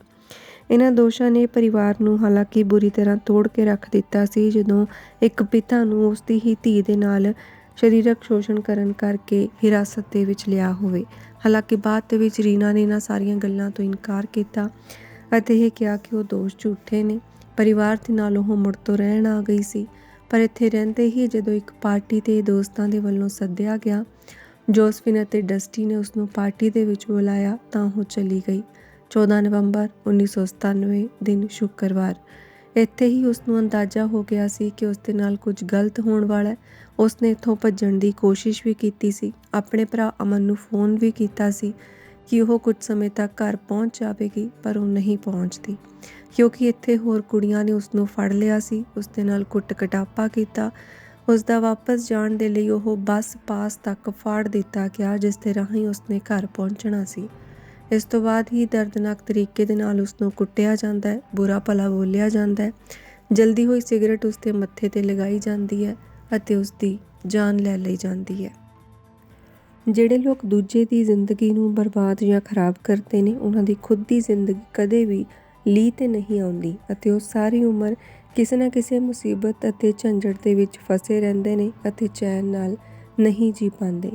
ਇਹਨਾਂ ਦੋਸ਼ਾਂ ਨੇ ਪਰਿਵਾਰ ਨੂੰ ਹਾਲਾਂਕਿ ਬੁਰੀ ਤਰ੍ਹਾਂ ਤੋੜ ਕੇ ਰੱਖ ਦਿੱਤਾ ਸੀ, ਜਦੋਂ ਇੱਕ ਪਿਤਾ ਨੂੰ ਉਸ ਦੀ ਹੀ ਧੀ ਦੇ ਨਾਲ ਸਰੀਰਕ ਸ਼ੋਸ਼ਣ ਕਰਨ ਕਰਕੇ ਹਿਰਾਸਤ ਦੇ ਵਿੱਚ ਲਿਆ ਹੋਵੇ। ਹਾਲਾਂਕਿ ਬਾਅਦ ਦੇ ਵਿੱਚ ਰੀਨਾ ਨੇ ਇਹਨਾਂ ਸਾਰੀਆਂ ਗੱਲਾਂ ਤੋਂ ਇਨਕਾਰ ਕੀਤਾ ਅਤੇ ਇਹ ਕਿਹਾ ਕਿ ਉਹ ਦੋਸ਼ ਝੂਠੇ ਨੇ। ਪਰਿਵਾਰ ਦੇ ਨਾਲ ਉਹ ਮੁੜ ਤੋਂ ਰਹਿਣ ਆ ਗਈ ਸੀ, ਪਰ ਇੱਥੇ ਰਹਿੰਦੇ ਹੀ ਜਦੋਂ ਇੱਕ ਪਾਰਟੀ ਤੇ ਦੋਸਤਾਂ ਦੇ ਵੱਲੋਂ ਸੱਦਿਆ ਗਿਆ, ਜੋਸਫਿਨ ਅਤੇ ਡਸਟੀ ਨੇ ਉਸ ਨੂੰ ਪਾਰਟੀ ਦੇ ਵਿੱਚ ਬੁਲਾਇਆ ਤਾਂ ਉਹ ਚਲੀ ਗਈ। 14 ਨਵੰਬਰ 1997 ਦਿਨ ਸ਼ੁੱਕਰਵਾਰ। ਇੱਥੇ ਹੀ ਉਸ ਨੂੰ ਅੰਦਾਜ਼ਾ ਹੋ ਗਿਆ ਸੀ ਕਿ ਉਸ ਦੇ ਨਾਲ ਕੁਝ ਗਲਤ ਹੋਣ ਵਾਲਾ ਹੈ। ਉਸ ਨੇ ਇੱਥੋਂ ਭੱਜਣ ਦੀ ਕੋਸ਼ਿਸ਼ ਵੀ ਕੀਤੀ ਸੀ। ਆਪਣੇ ਭਰਾ ਅਮਨ ਨੂੰ ਫੋਨ ਵੀ ਕੀਤਾ ਸੀ ਕਿ ਉਹ ਕੁਝ ਸਮੇਂ ਤੱਕ ਘਰ ਪਹੁੰਚ ਜਾਵੇਗੀ, ਪਰ ਉਹ ਨਹੀਂ ਪਹੁੰਚਦੀ। ਕਿਉਂਕਿ ਇੱਥੇ ਹੋਰ ਕੁੜੀਆਂ ਨੇ ਉਸ ਨੂੰ ਫੜ ਲਿਆ ਸੀ ਉਸ ਦੇ ਨਾਲ ਕੁੱਟ ਕਟਾਪਾ ਕੀਤਾ। ਉਸ ਦਾ ਵਾਪਸ ਜਾਣ ਦੇ ਲਈ ਉਹ ਬੱਸ ਪਾਸ ਤੱਕ ਫਾੜ ਦਿੱਤਾ ਗਿਆ, ਜਿਸ ਦੇ ਰਾਹੀਂ ਉਸਨੇ ਘਰ ਪਹੁੰਚਣਾ ਸੀ। ਇਸ ਤੋਂ ਬਾਅਦ ਹੀ ਦਰਦਨਾਕ ਤਰੀਕੇ ਦੇ ਨਾਲ ਉਸ ਨੂੰ ਕੁੱਟਿਆ ਜਾਂਦਾ ਹੈ, ਬੁਰਾ ਭਲਾ ਬੋਲਿਆ ਜਾਂਦਾ ਹੈ। ਜਲਦੀ ਹੋਈ ਸਿਗਰਟ ਉਸ ਦੇ ਮੱਥੇ ਤੇ ਲਗਾਈ ਜਾਂਦੀ ਹੈ ਅਤੇ ਉਸ ਦੀ ਜਾਨ ਲੈ ਲਈ ਜਾਂਦੀ ਹੈ। ਜਿਹੜੇ ਲੋਕ ਦੂਜੇ ਦੀ ਜ਼ਿੰਦਗੀ ਨੂੰ ਬਰਬਾਦ ਜਾਂ ਖਰਾਬ ਕਰਦੇ ਨੇ, ਉਹਨਾਂ ਦੀ ਖੁਦ ਦੀ ਜ਼ਿੰਦਗੀ ਕਦੇ ਵੀ ਲੀ ਤੇ ਨਹੀਂ ਆਉਂਦੀ ਅਤੇ ਉਹ ਸਾਰੀ ਉਮਰ ਕਿਸੇ ਨਾ ਕਿਸੇ ਮੁਸੀਬਤ ਅਤੇ ਝੰਜਟ ਦੇ ਵਿੱਚ ਫਸੇ ਰਹਿੰਦੇ ਨੇ ਅਤੇ ਚੈਨ ਨਾਲ ਨਹੀਂ ਜੀ ਪਾਉਂਦੇ।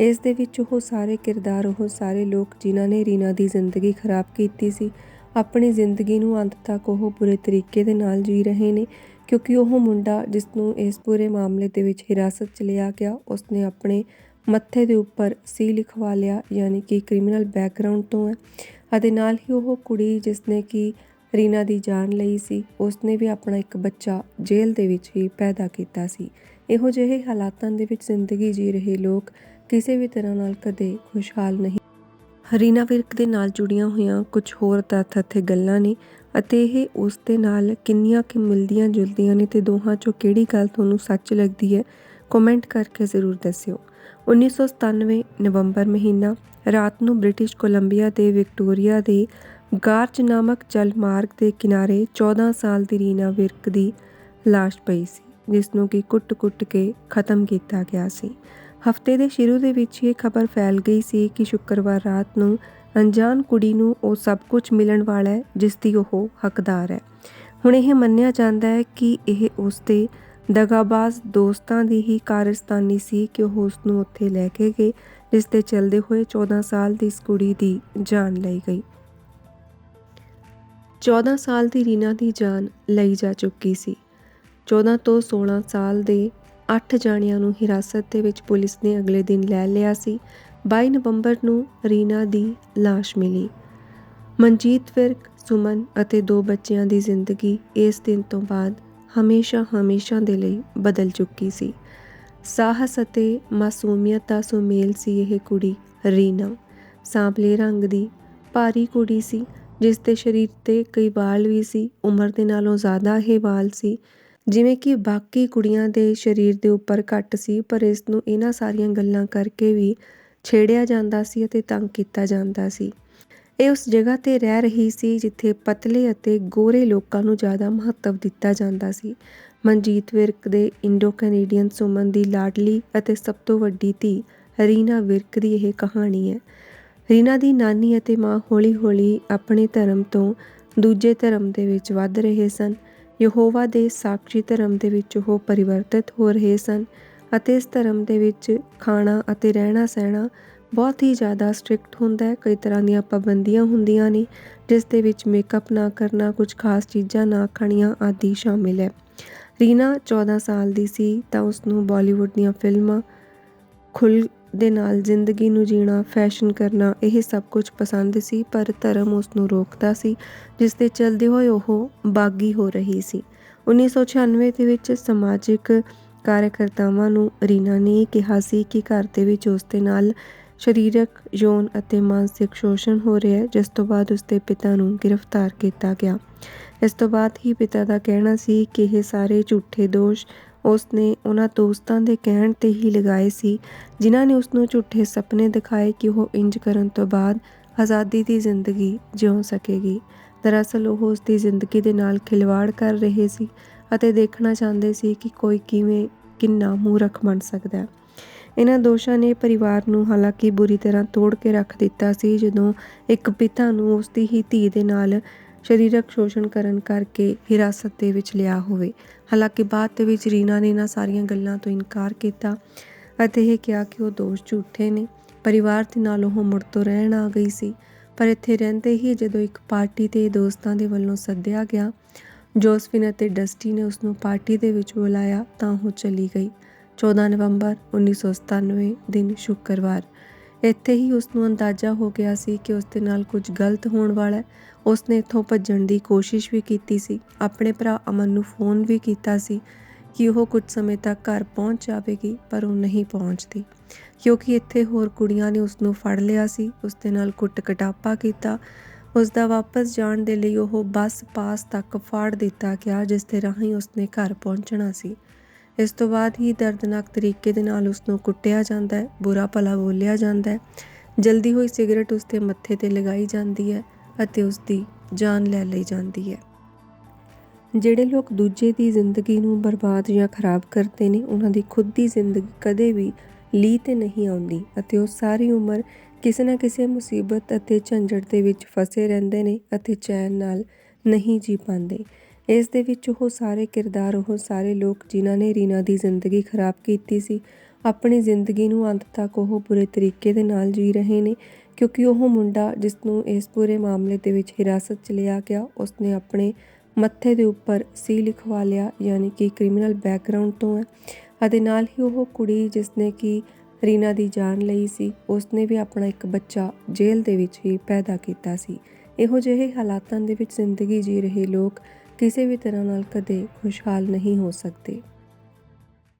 ਇਸ ਦੇ ਵਿੱਚ ਉਹ ਸਾਰੇ ਕਿਰਦਾਰ, ਉਹ ਸਾਰੇ ਲੋਕ ਜਿਨ੍ਹਾਂ ਨੇ ਰੀਨਾ ਦੀ ਜ਼ਿੰਦਗੀ ਖਰਾਬ ਕੀਤੀ ਸੀ, ਆਪਣੀ ਜ਼ਿੰਦਗੀ ਨੂੰ ਅੰਤ ਤੱਕ ਉਹ ਪੂਰੇ ਤਰੀਕੇ ਦੇ ਨਾਲ ਜੀ ਰਹੇ ਨੇ, ਕਿਉਂਕਿ ਉਹ ਮੁੰਡਾ ਜਿਸ ਨੂੰ ਇਸ ਪੂਰੇ ਮਾਮਲੇ ਦੇ ਵਿੱਚ ਹਿਰਾਸਤ 'ਚ ਲਿਆ ਗਿਆ, ਉਸਨੇ ਆਪਣੇ ਮੱਥੇ ਦੇ ਉੱਪਰ ਸੀ ਲਿਖਵਾ ਲਿਆ, ਯਾਨੀ ਕਿ ਕ੍ਰਿਮੀਨਲ ਬੈਕਗ੍ਰਾਉਂਡ ਤੋਂ ਹੈ। ਅਤੇ ਨਾਲ ਹੀ ਉਹ ਕੁੜੀ ਜਿਸ ਨੇ ਕਿ ਰੀਨਾ ਦੀ ਜਾਨ ਲਈ ਸੀ, ਉਸਨੇ ਵੀ ਆਪਣਾ ਇੱਕ ਬੱਚਾ ਜੇਲ੍ਹ ਦੇ ਵਿੱਚ ਹੀ ਪੈਦਾ ਕੀਤਾ ਸੀ। ਇਹੋ ਜਿਹੇ ਹਾਲਾਤਾਂ ਦੇ ਵਿੱਚ ਜ਼ਿੰਦਗੀ ਜੀ ਰਹੇ ਲੋਕ ਕਿਸੇ ਵੀ ਤਰ੍ਹਾਂ ਨਾਲ ਕਦੇ ਖੁਸ਼ਹਾਲ ਨਹੀਂ। ਰੀਨਾ ਵਿਰਕ ਦੇ ਨਾਲ ਜੁੜੀਆਂ ਹੋਈਆਂ ਕੁਝ ਹੋਰ ਤੱਥ ਅਤੇ ਗੱਲਾਂ ਨੇ ਅਤੇ ਇਹ ਉਸ ਦੇ ਨਾਲ ਕਿੰਨੀਆਂ ਕਿ ਮਿਲਦੀਆਂ ਜੁਲਦੀਆਂ ਨੇ ਤੇ ਦੋਹਾਂ ਚੋਂ ਕਿਹੜੀ ਗੱਲ ਤੁਹਾਨੂੰ ਸੱਚ ਲੱਗਦੀ ਹੈ ਕਮੈਂਟ ਕਰਕੇ ਜ਼ਰੂਰ ਦੱਸਿਓ। 1997 ਨਵੰਬਰ ਮਹੀਨਾ, ਰਾਤ ਨੂੰ ਬ੍ਰਿਟਿਸ਼ ਕੋਲੰਬੀਆ ਦੇ ਵਿਕਟੋਰੀਆ ਦੇ ਗਾਰਚ ਨਾਮਕ ਜਲ ਮਾਰਗ ਦੇ ਕਿਨਾਰੇ 14 ਸਾਲ ਦੀ ਰੀਨਾ ਵਿਰਕ ਦੀ ਲਾਸ਼ ਪਈ ਸੀ, ਜਿਸ ਨੂੰ ਕਿ ਕੁੱਟ-ਕੁੱਟ ਕੇ ਖਤਮ ਕੀਤਾ ਗਿਆ ਸੀ। ਹਫ਼ਤੇ ਦੇ ਸ਼ੁਰੂ ਦੇ ਵਿੱਚ ਇਹ ਖਬਰ ਫੈਲ ਗਈ ਸੀ ਕਿ ਸ਼ੁੱਕਰਵਾਰ ਰਾਤ ਨੂੰ ਅਣਜਾਣ ਕੁੜੀ ਨੂੰ ਉਹ ਸਭ ਕੁਝ ਮਿਲਣ ਵਾਲਾ ਹੈ, ਜਿਸ ਦੀ ਉਹ ਹੱਕਦਾਰ ਹੈ। ਹੁਣ ਇਹ ਮੰਨਿਆ ਜਾਂਦਾ ਹੈ ਕਿ ਇਹ ਉਸ ਦੇ ਦਗਾਬਾਜ਼ ਦੋਸਤਾਂ ਦੀ ਹੀ ਕਾਰਸਤਾਨੀ ਸੀ ਕਿ ਉਹ ਉਸ ਨੂੰ ਉੱਥੇ ਲੈ ਕੇ ਗਏ, ਜਿਸ ਦੇ ਚਲਦੇ ਹੋਏ 14 ਸਾਲ ਦੀ ਇਸ ਕੁੜੀ ਦੀ ਜਾਨ ਲਈ ਗਈ। 14 ਸਾਲ ਦੀ ਰੀਨਾ ਦੀ ਜਾਨ ਲਈ ਜਾ ਚੁੱਕੀ ਸੀ। 14 ਤੋਂ 16 ਸਾਲ ਦੇ 8 ਜਾਣਿਆਂ ਨੂੰ ਹਿਰਾਸਤ ਦੇ ਵਿੱਚ ਪੁਲਿਸ ਨੇ ਅਗਲੇ ਦਿਨ ਲੈ ਲਿਆ ਸੀ। 22 ਨਵੰਬਰ ਨੂੰ ਰੀਨਾ ਦੀ ਲਾਸ਼ ਮਿਲੀ। ਮਨਜੀਤ ਵਿਰਕ, ਸੁਮਨ ਅਤੇ ਦੋ ਬੱਚਿਆਂ ਦੀ ਜ਼ਿੰਦਗੀ ਇਸ ਦਿਨ ਤੋਂ ਬਾਅਦ ਹਮੇਸ਼ਾ ਹਮੇਸ਼ਾ ਦੇ ਲਈ ਬਦਲ ਚੁੱਕੀ ਸੀ। ਸਾਹਸ ਅਤੇ ਮਾਸੂਮੀਅਤ ਦਾ ਸੁਮੇਲ ਸੀ ਇਹ ਕੁੜੀ ਰੀਨਾ। ਸਾਂਵਲੇ ਰੰਗ ਦੀ ਭਾਰੀ ਕੁੜੀ ਸੀ, ਜਿਸ ਦੇ ਸਰੀਰ ਤੇ ਕਈ ਵਾਲ ਵੀ ਸੀ, ਉਮਰ ਦੇ ਨਾਲੋਂ ਜ਼ਿਆਦਾ ਇਹ ਵਾਲ ਸੀ। ਜਿਵੇਂ ਕਿ ਬਾਕੀ ਕੁੜੀਆਂ ਦੇ ਸਰੀਰ ਦੇ ਉੱਪਰ ਘੱਟ ਸੀ, ਪਰ ਇਸ ਨੂੰ ਇਹਨਾਂ ਸਾਰੀਆਂ ਗੱਲਾਂ ਕਰਕੇ ਵੀ ਛੇੜਿਆ ਜਾਂਦਾ ਸੀ ਅਤੇ ਤੰਗ ਕੀਤਾ ਜਾਂਦਾ ਸੀ। ਇਹ ਉਸ ਜਗ੍ਹਾ ਤੇ ਰਹਿ ਰਹੀ ਸੀ ਜਿੱਥੇ ਪਤਲੇ ਅਤੇ ਗੋਰੇ ਲੋਕਾਂ ਨੂੰ ਜ਼ਿਆਦਾ ਮਹੱਤਵ ਦਿੱਤਾ ਜਾਂਦਾ ਸੀ। ਮਨਜੀਤ ਵਿਰਕ ਦੇ ਇੰਡੋ ਕੈਨੇਡੀਅਨ ਸੁਮਨ ਦੀ ਲਾਡਲੀ ਅਤੇ ਸਭ ਤੋਂ ਵੱਡੀ ਧੀ ਰੀਨਾ ਵਿਰਕ ਦੀ ਇਹ ਕਹਾਣੀ ਹੈ। ਰੀਨਾ ਦੀ ਨਾਨੀ ਅਤੇ ਮਾਂ ਹੌਲੀ-ਹੌਲੀ ਆਪਣੇ ਧਰਮ ਤੋਂ ਦੂਜੇ ਧਰਮ ਦੇ ਵਿੱਚ ਵੱਧ ਰਹੇ ਸਨ। ਯਹੋਵਾ ਦੇ ਸਾਖੀ ਧਰਮ ਦੇ ਵਿੱਚ ਉਹ ਪਰਿਵਰਤਿਤ ਹੋ ਰਹੇ ਸਨ ਅਤੇ ਇਸ ਧਰਮ ਦੇ ਵਿੱਚ ਖਾਣਾ ਅਤੇ ਰਹਿਣਾ ਸਹਿਣਾ ਬਹੁਤ ਹੀ ਜ਼ਿਆਦਾ ਸਟ੍ਰਿਕਟ ਹੁੰਦਾ ਹੈ। ਕਈ ਤਰ੍ਹਾਂ ਦੀਆਂ ਪਾਬੰਦੀਆਂ ਹੁੰਦੀਆਂ ਨੇ, ਜਿਸ ਦੇ ਵਿੱਚ ਮੇਕਅਪ ਨਾ ਕਰਨਾ, ਕੁਝ ਖਾਸ ਚੀਜ਼ਾਂ ਨਾ ਖਾਣੀਆਂ ਆਦਿ ਸ਼ਾਮਿਲ ਹੈ। ਰੀਨਾ 14 ਸਾਲ ਦੀ ਸੀ ਤਾਂ ਉਸ ਨੂੰ ਬਾਲੀਵੁੱਡ ਦੀਆਂ ਫਿਲਮਾਂ ਖੁੱਲ ਦੇ ਨਾਲ ਜ਼ਿੰਦਗੀ ਨੂੰ ਜੀਣਾ ਫੈਸ਼ਨ ਕਰਨਾ, ਇਹ ਸਭ ਕੁਝ ਪਸੰਦ ਸੀ, ਪਰ ਧਰਮ ਉਸ ਨੂੰ ਰੋਕਦਾ ਸੀ, ਜਿਸ ਦੇ ਚਲਦੇ ਹੋਏ ਉਹ ਬਾਗੀ ਹੋ ਰਹੀ ਸੀ। 1996 ਦੇ ਵਿੱਚ ਸਮਾਜਿਕ ਕਾਰਜਕਰਤਾਵਾਂ ਨੂੰ ਰੀਨਾ ਨੇ ਕਿਹਾ ਸੀ ਕਿ ਘਰ ਦੇ ਵਿੱਚ ਉਸ ਦੇ ਨਾਲ ਸਰੀਰਕ ਯੋਨ ਅਤੇ ਮਾਨਸਿਕ ਸ਼ੋਸ਼ਣ ਹੋ ਰਿਹਾ ਹੈ, ਜਿਸ ਤੋਂ ਬਾਅਦ ਉਸ ਦੇ ਪਿਤਾ ਨੂੰ ਗ੍ਰਿਫਤਾਰ ਕੀਤਾ ਗਿਆ। ਇਸ ਤੋਂ ਬਾਅਦ ਹੀ ਪਿਤਾ ਦਾ ਕਹਿਣਾ ਸੀ ਕਿ ਇਹ ਸਾਰੇ ਝੂਠੇ ਦੋਸ਼ ਉਸ ਨੇ ਉਹਨਾਂ ਦੋਸਤਾਂ ਦੇ ਕਹਿਣ ਤੇ ਹੀ ਲਗਾਏ ਸੀ, ਜਿਨ੍ਹਾਂ ਨੇ ਉਸ ਨੂੰ ਝੂਠੇ ਸੁਪਨੇ ਦਿਖਾਏ ਕਿ ਉਹ ਇੰਜ ਕਰਨ ਤੋਂ ਬਾਅਦ ਆਜ਼ਾਦੀ ਦੀ ਜ਼ਿੰਦਗੀ ਜਿਉ ਸਕੇਗੀ। ਦਰਅਸਲ ਉਹ ਉਸ ਦੀ ਜ਼ਿੰਦਗੀ ਦੇ ਨਾਲ ਖਿਲਵਾੜ ਕਰ ਰਹੇ ਸੀ ਅਤੇ ਦੇਖਣਾ ਚਾਹੁੰਦੇ ਸੀ ਕਿ ਕੋਈ ਕਿਵੇਂ, ਕਿੰਨਾ ਮੂਰਖ ਬਣ ਸਕਦਾ ਹੈ। ਇਹਨਾਂ ਦੋਸ਼ਾਂ ਨੇ ਪਰਿਵਾਰ ਨੂੰ ਹਾਲਾਂਕਿ ਬੁਰੀ ਤਰ੍ਹਾਂ ਤੋੜ ਕੇ ਰੱਖ ਦਿੱਤਾ ਸੀ, ਜਦੋਂ ਇੱਕ ਪਿਤਾ ਨੂੰ ਉਸ ਦੀ ਹੀ ਧੀ ਦੇ ਨਾਲ ਸਰੀਰਕ ਸ਼ੋਸ਼ਣ ਕਰਨ ਕਰਕੇ ਹਿਰਾਸਤ ਦੇ ਵਿੱਚ ਲਿਆ ਹੋਵੇ। ਹਾਲਾਂਕਿ ਬਾਅਦ ਦੇ ਵਿੱਚ ਰੀਨਾ ਨੇ ਇਹਨਾਂ ਸਾਰੀਆਂ ਗੱਲਾਂ ਤੋਂ ਇਨਕਾਰ ਕੀਤਾ ਅਤੇ ਇਹ ਕਿਹਾ ਕਿ ਉਹ ਦੋਸ਼ ਝੂਠੇ ਨੇ। ਪਰਿਵਾਰ ਦੇ ਨਾਲ ਉਹ ਮੁੜ ਤੋਂ ਰਹਿਣ ਆ ਗਈ ਸੀ, ਪਰ ਇੱਥੇ ਰਹਿੰਦੇ ਹੀ ਜਦੋਂ ਇੱਕ ਪਾਰਟੀ ਤੇ ਦੋਸਤਾਂ ਦੇ ਵੱਲੋਂ ਸੱਦਿਆ ਗਿਆ, ਜੋਸਫਿਨ ਅਤੇ ਡਸਟੀ ਨੇ ਉਸ ਨੂੰ ਪਾਰਟੀ ਦੇ ਵਿੱਚ ਬੁਲਾਇਆ ਤਾਂ ਉਹ ਚਲੀ ਗਈ। 14 ਨਵੰਬਰ 1997 ਦਿਨ ਸ਼ੁੱਕਰਵਾਰ। ਇੱਥੇ ਹੀ ਉਸ ਨੂੰ ਅੰਦਾਜ਼ਾ ਹੋ ਗਿਆ ਸੀ ਕਿ ਉਸ ਦੇ ਨਾਲ ਕੁਝ ਗਲਤ ਹੋਣ ਵਾਲਾ ਹੈ। ਉਸ ਨੇ ਇੱਥੋਂ ਭੱਜਣ ਦੀ ਕੋਸ਼ਿਸ਼ ਵੀ ਕੀਤੀ ਸੀ। ਆਪਣੇ ਭਰਾ ਅਮਨ ਨੂੰ ਫੋਨ ਵੀ ਕੀਤਾ ਸੀ ਕਿ ਉਹ ਕੁਝ ਸਮੇਂ ਤੱਕ ਘਰ ਪਹੁੰਚ ਜਾਵੇਗੀ, ਪਰ ਉਹ ਨਹੀਂ ਪਹੁੰਚਦੀ। ਕਿਉਂਕਿ ਇੱਥੇ ਹੋਰ ਕੁੜੀਆਂ ਨੇ ਉਸ ਨੂੰ ਫੜ ਲਿਆ ਸੀ ਉਸ ਦੇ ਨਾਲ ਕੁੱਟ ਕਟਾਪਾ ਕੀਤਾ। ਉਸ ਦਾ ਵਾਪਸ ਜਾਣ ਦੇ ਲਈ ਉਹ ਬੱਸ ਪਾਸ ਤੱਕ ਫਾੜ ਦਿੱਤਾ ਗਿਆ, ਜਿਸ ਦੇ ਰਾਹੀਂ ਉਸਨੇ ਘਰ ਪਹੁੰਚਣਾ ਸੀ। ਇਸ ਤੋਂ ਬਾਅਦ ਹੀ ਦਰਦਨਾਕ ਤਰੀਕੇ ਦੇ ਨਾਲ ਉਸ ਨੂੰ ਕੁੱਟਿਆ ਜਾਂਦਾ ਹੈ, ਬੁਰਾ ਭਲਾ ਬੋਲਿਆ ਜਾਂਦਾ ਹੈ। ਜਲਦੀ ਹੋਈ ਸਿਗਰਟ ਉਸ ਦੇ ਮੱਥੇ ਤੇ ਲਗਾਈ ਜਾਂਦੀ ਹੈ। ਅਤੇ ਉਸ ਦੀ ਜਾਨ ਲੈ ਲਈ ਜਾਂਦੀ ਹੈ। ਜਿਹੜੇ ਲੋਕ ਦੂਜੇ ਦੀ ਜ਼ਿੰਦਗੀ ਨੂੰ ਬਰਬਾਦ ਜਾਂ ਖਰਾਬ ਕਰਦੇ ਨੇ, ਉਹਨਾਂ ਦੀ ਖੁਦ ਦੀ ਜ਼ਿੰਦਗੀ ਕਦੇ ਵੀ ਲੀ ਤੇ ਨਹੀਂ ਆਉਂਦੀ ਅਤੇ ਉਹ ਸਾਰੀ ਉਮਰ ਕਿਸੇ ਨਾ ਕਿਸੇ ਮੁਸੀਬਤ ਅਤੇ ਝੰਜਟ ਦੇ ਵਿੱਚ ਫਸੇ ਰਹਿੰਦੇ ਨੇ ਅਤੇ ਚੈਨ ਨਾਲ ਨਹੀਂ ਜੀ ਪਾਉਂਦੇ। ਇਸ ਦੇ ਵਿੱਚ ਉਹ ਸਾਰੇ ਕਿਰਦਾਰ, ਉਹ ਸਾਰੇ ਲੋਕ ਜਿਨ੍ਹਾਂ ਨੇ ਰੀਨਾ ਦੀ ਜ਼ਿੰਦਗੀ ਖਰਾਬ ਕੀਤੀ ਸੀ, ਆਪਣੀ ਜ਼ਿੰਦਗੀ ਨੂੰ ਅੰਤ ਤੱਕ ਉਹ ਪੂਰੇ ਤਰੀਕੇ ਦੇ ਨਾਲ ਜੀ ਰਹੇ ਨੇ ਕਿਉਂਕਿ ਉਹ ਮੁੰਡਾ ਜਿਸ ਨੂੰ ਇਸ ਪੂਰੇ ਮਾਮਲੇ ਦੇ ਵਿੱਚ ਹਿਰਾਸਤ 'ਚ ਲਿਆ ਗਿਆ, ਉਸਨੇ ਆਪਣੇ ਮੱਥੇ ਦੇ ਉੱਪਰ ਸੀ ਲਿਖਵਾ ਲਿਆ, ਯਾਨੀ ਕਿ ਕ੍ਰਿਮੀਨਲ ਬੈਕਗ੍ਰਾਉਂਡ ਤੋਂ ਹੈ। ਅਤੇ ਨਾਲ ਹੀ ਉਹ ਕੁੜੀ ਜਿਸ ਨੇ ਕਿ ਰੀਨਾ ਦੀ ਜਾਨ ਲਈ ਸੀ, ਉਸਨੇ ਵੀ ਆਪਣਾ ਇੱਕ ਬੱਚਾ ਜੇਲ੍ਹ ਦੇ ਵਿੱਚ ਹੀ ਪੈਦਾ ਕੀਤਾ ਸੀ। ਇਹੋ ਜਿਹੇ ਹਾਲਾਤਾਂ ਦੇ ਵਿੱਚ ਜ਼ਿੰਦਗੀ ਜੀ ਰਹੇ ਲੋਕ ਕਿਸੇ ਵੀ ਤਰ੍ਹਾਂ ਨਾਲ ਕਦੇ ਖੁਸ਼ਹਾਲ ਨਹੀਂ ਹੋ ਸਕਦੇ।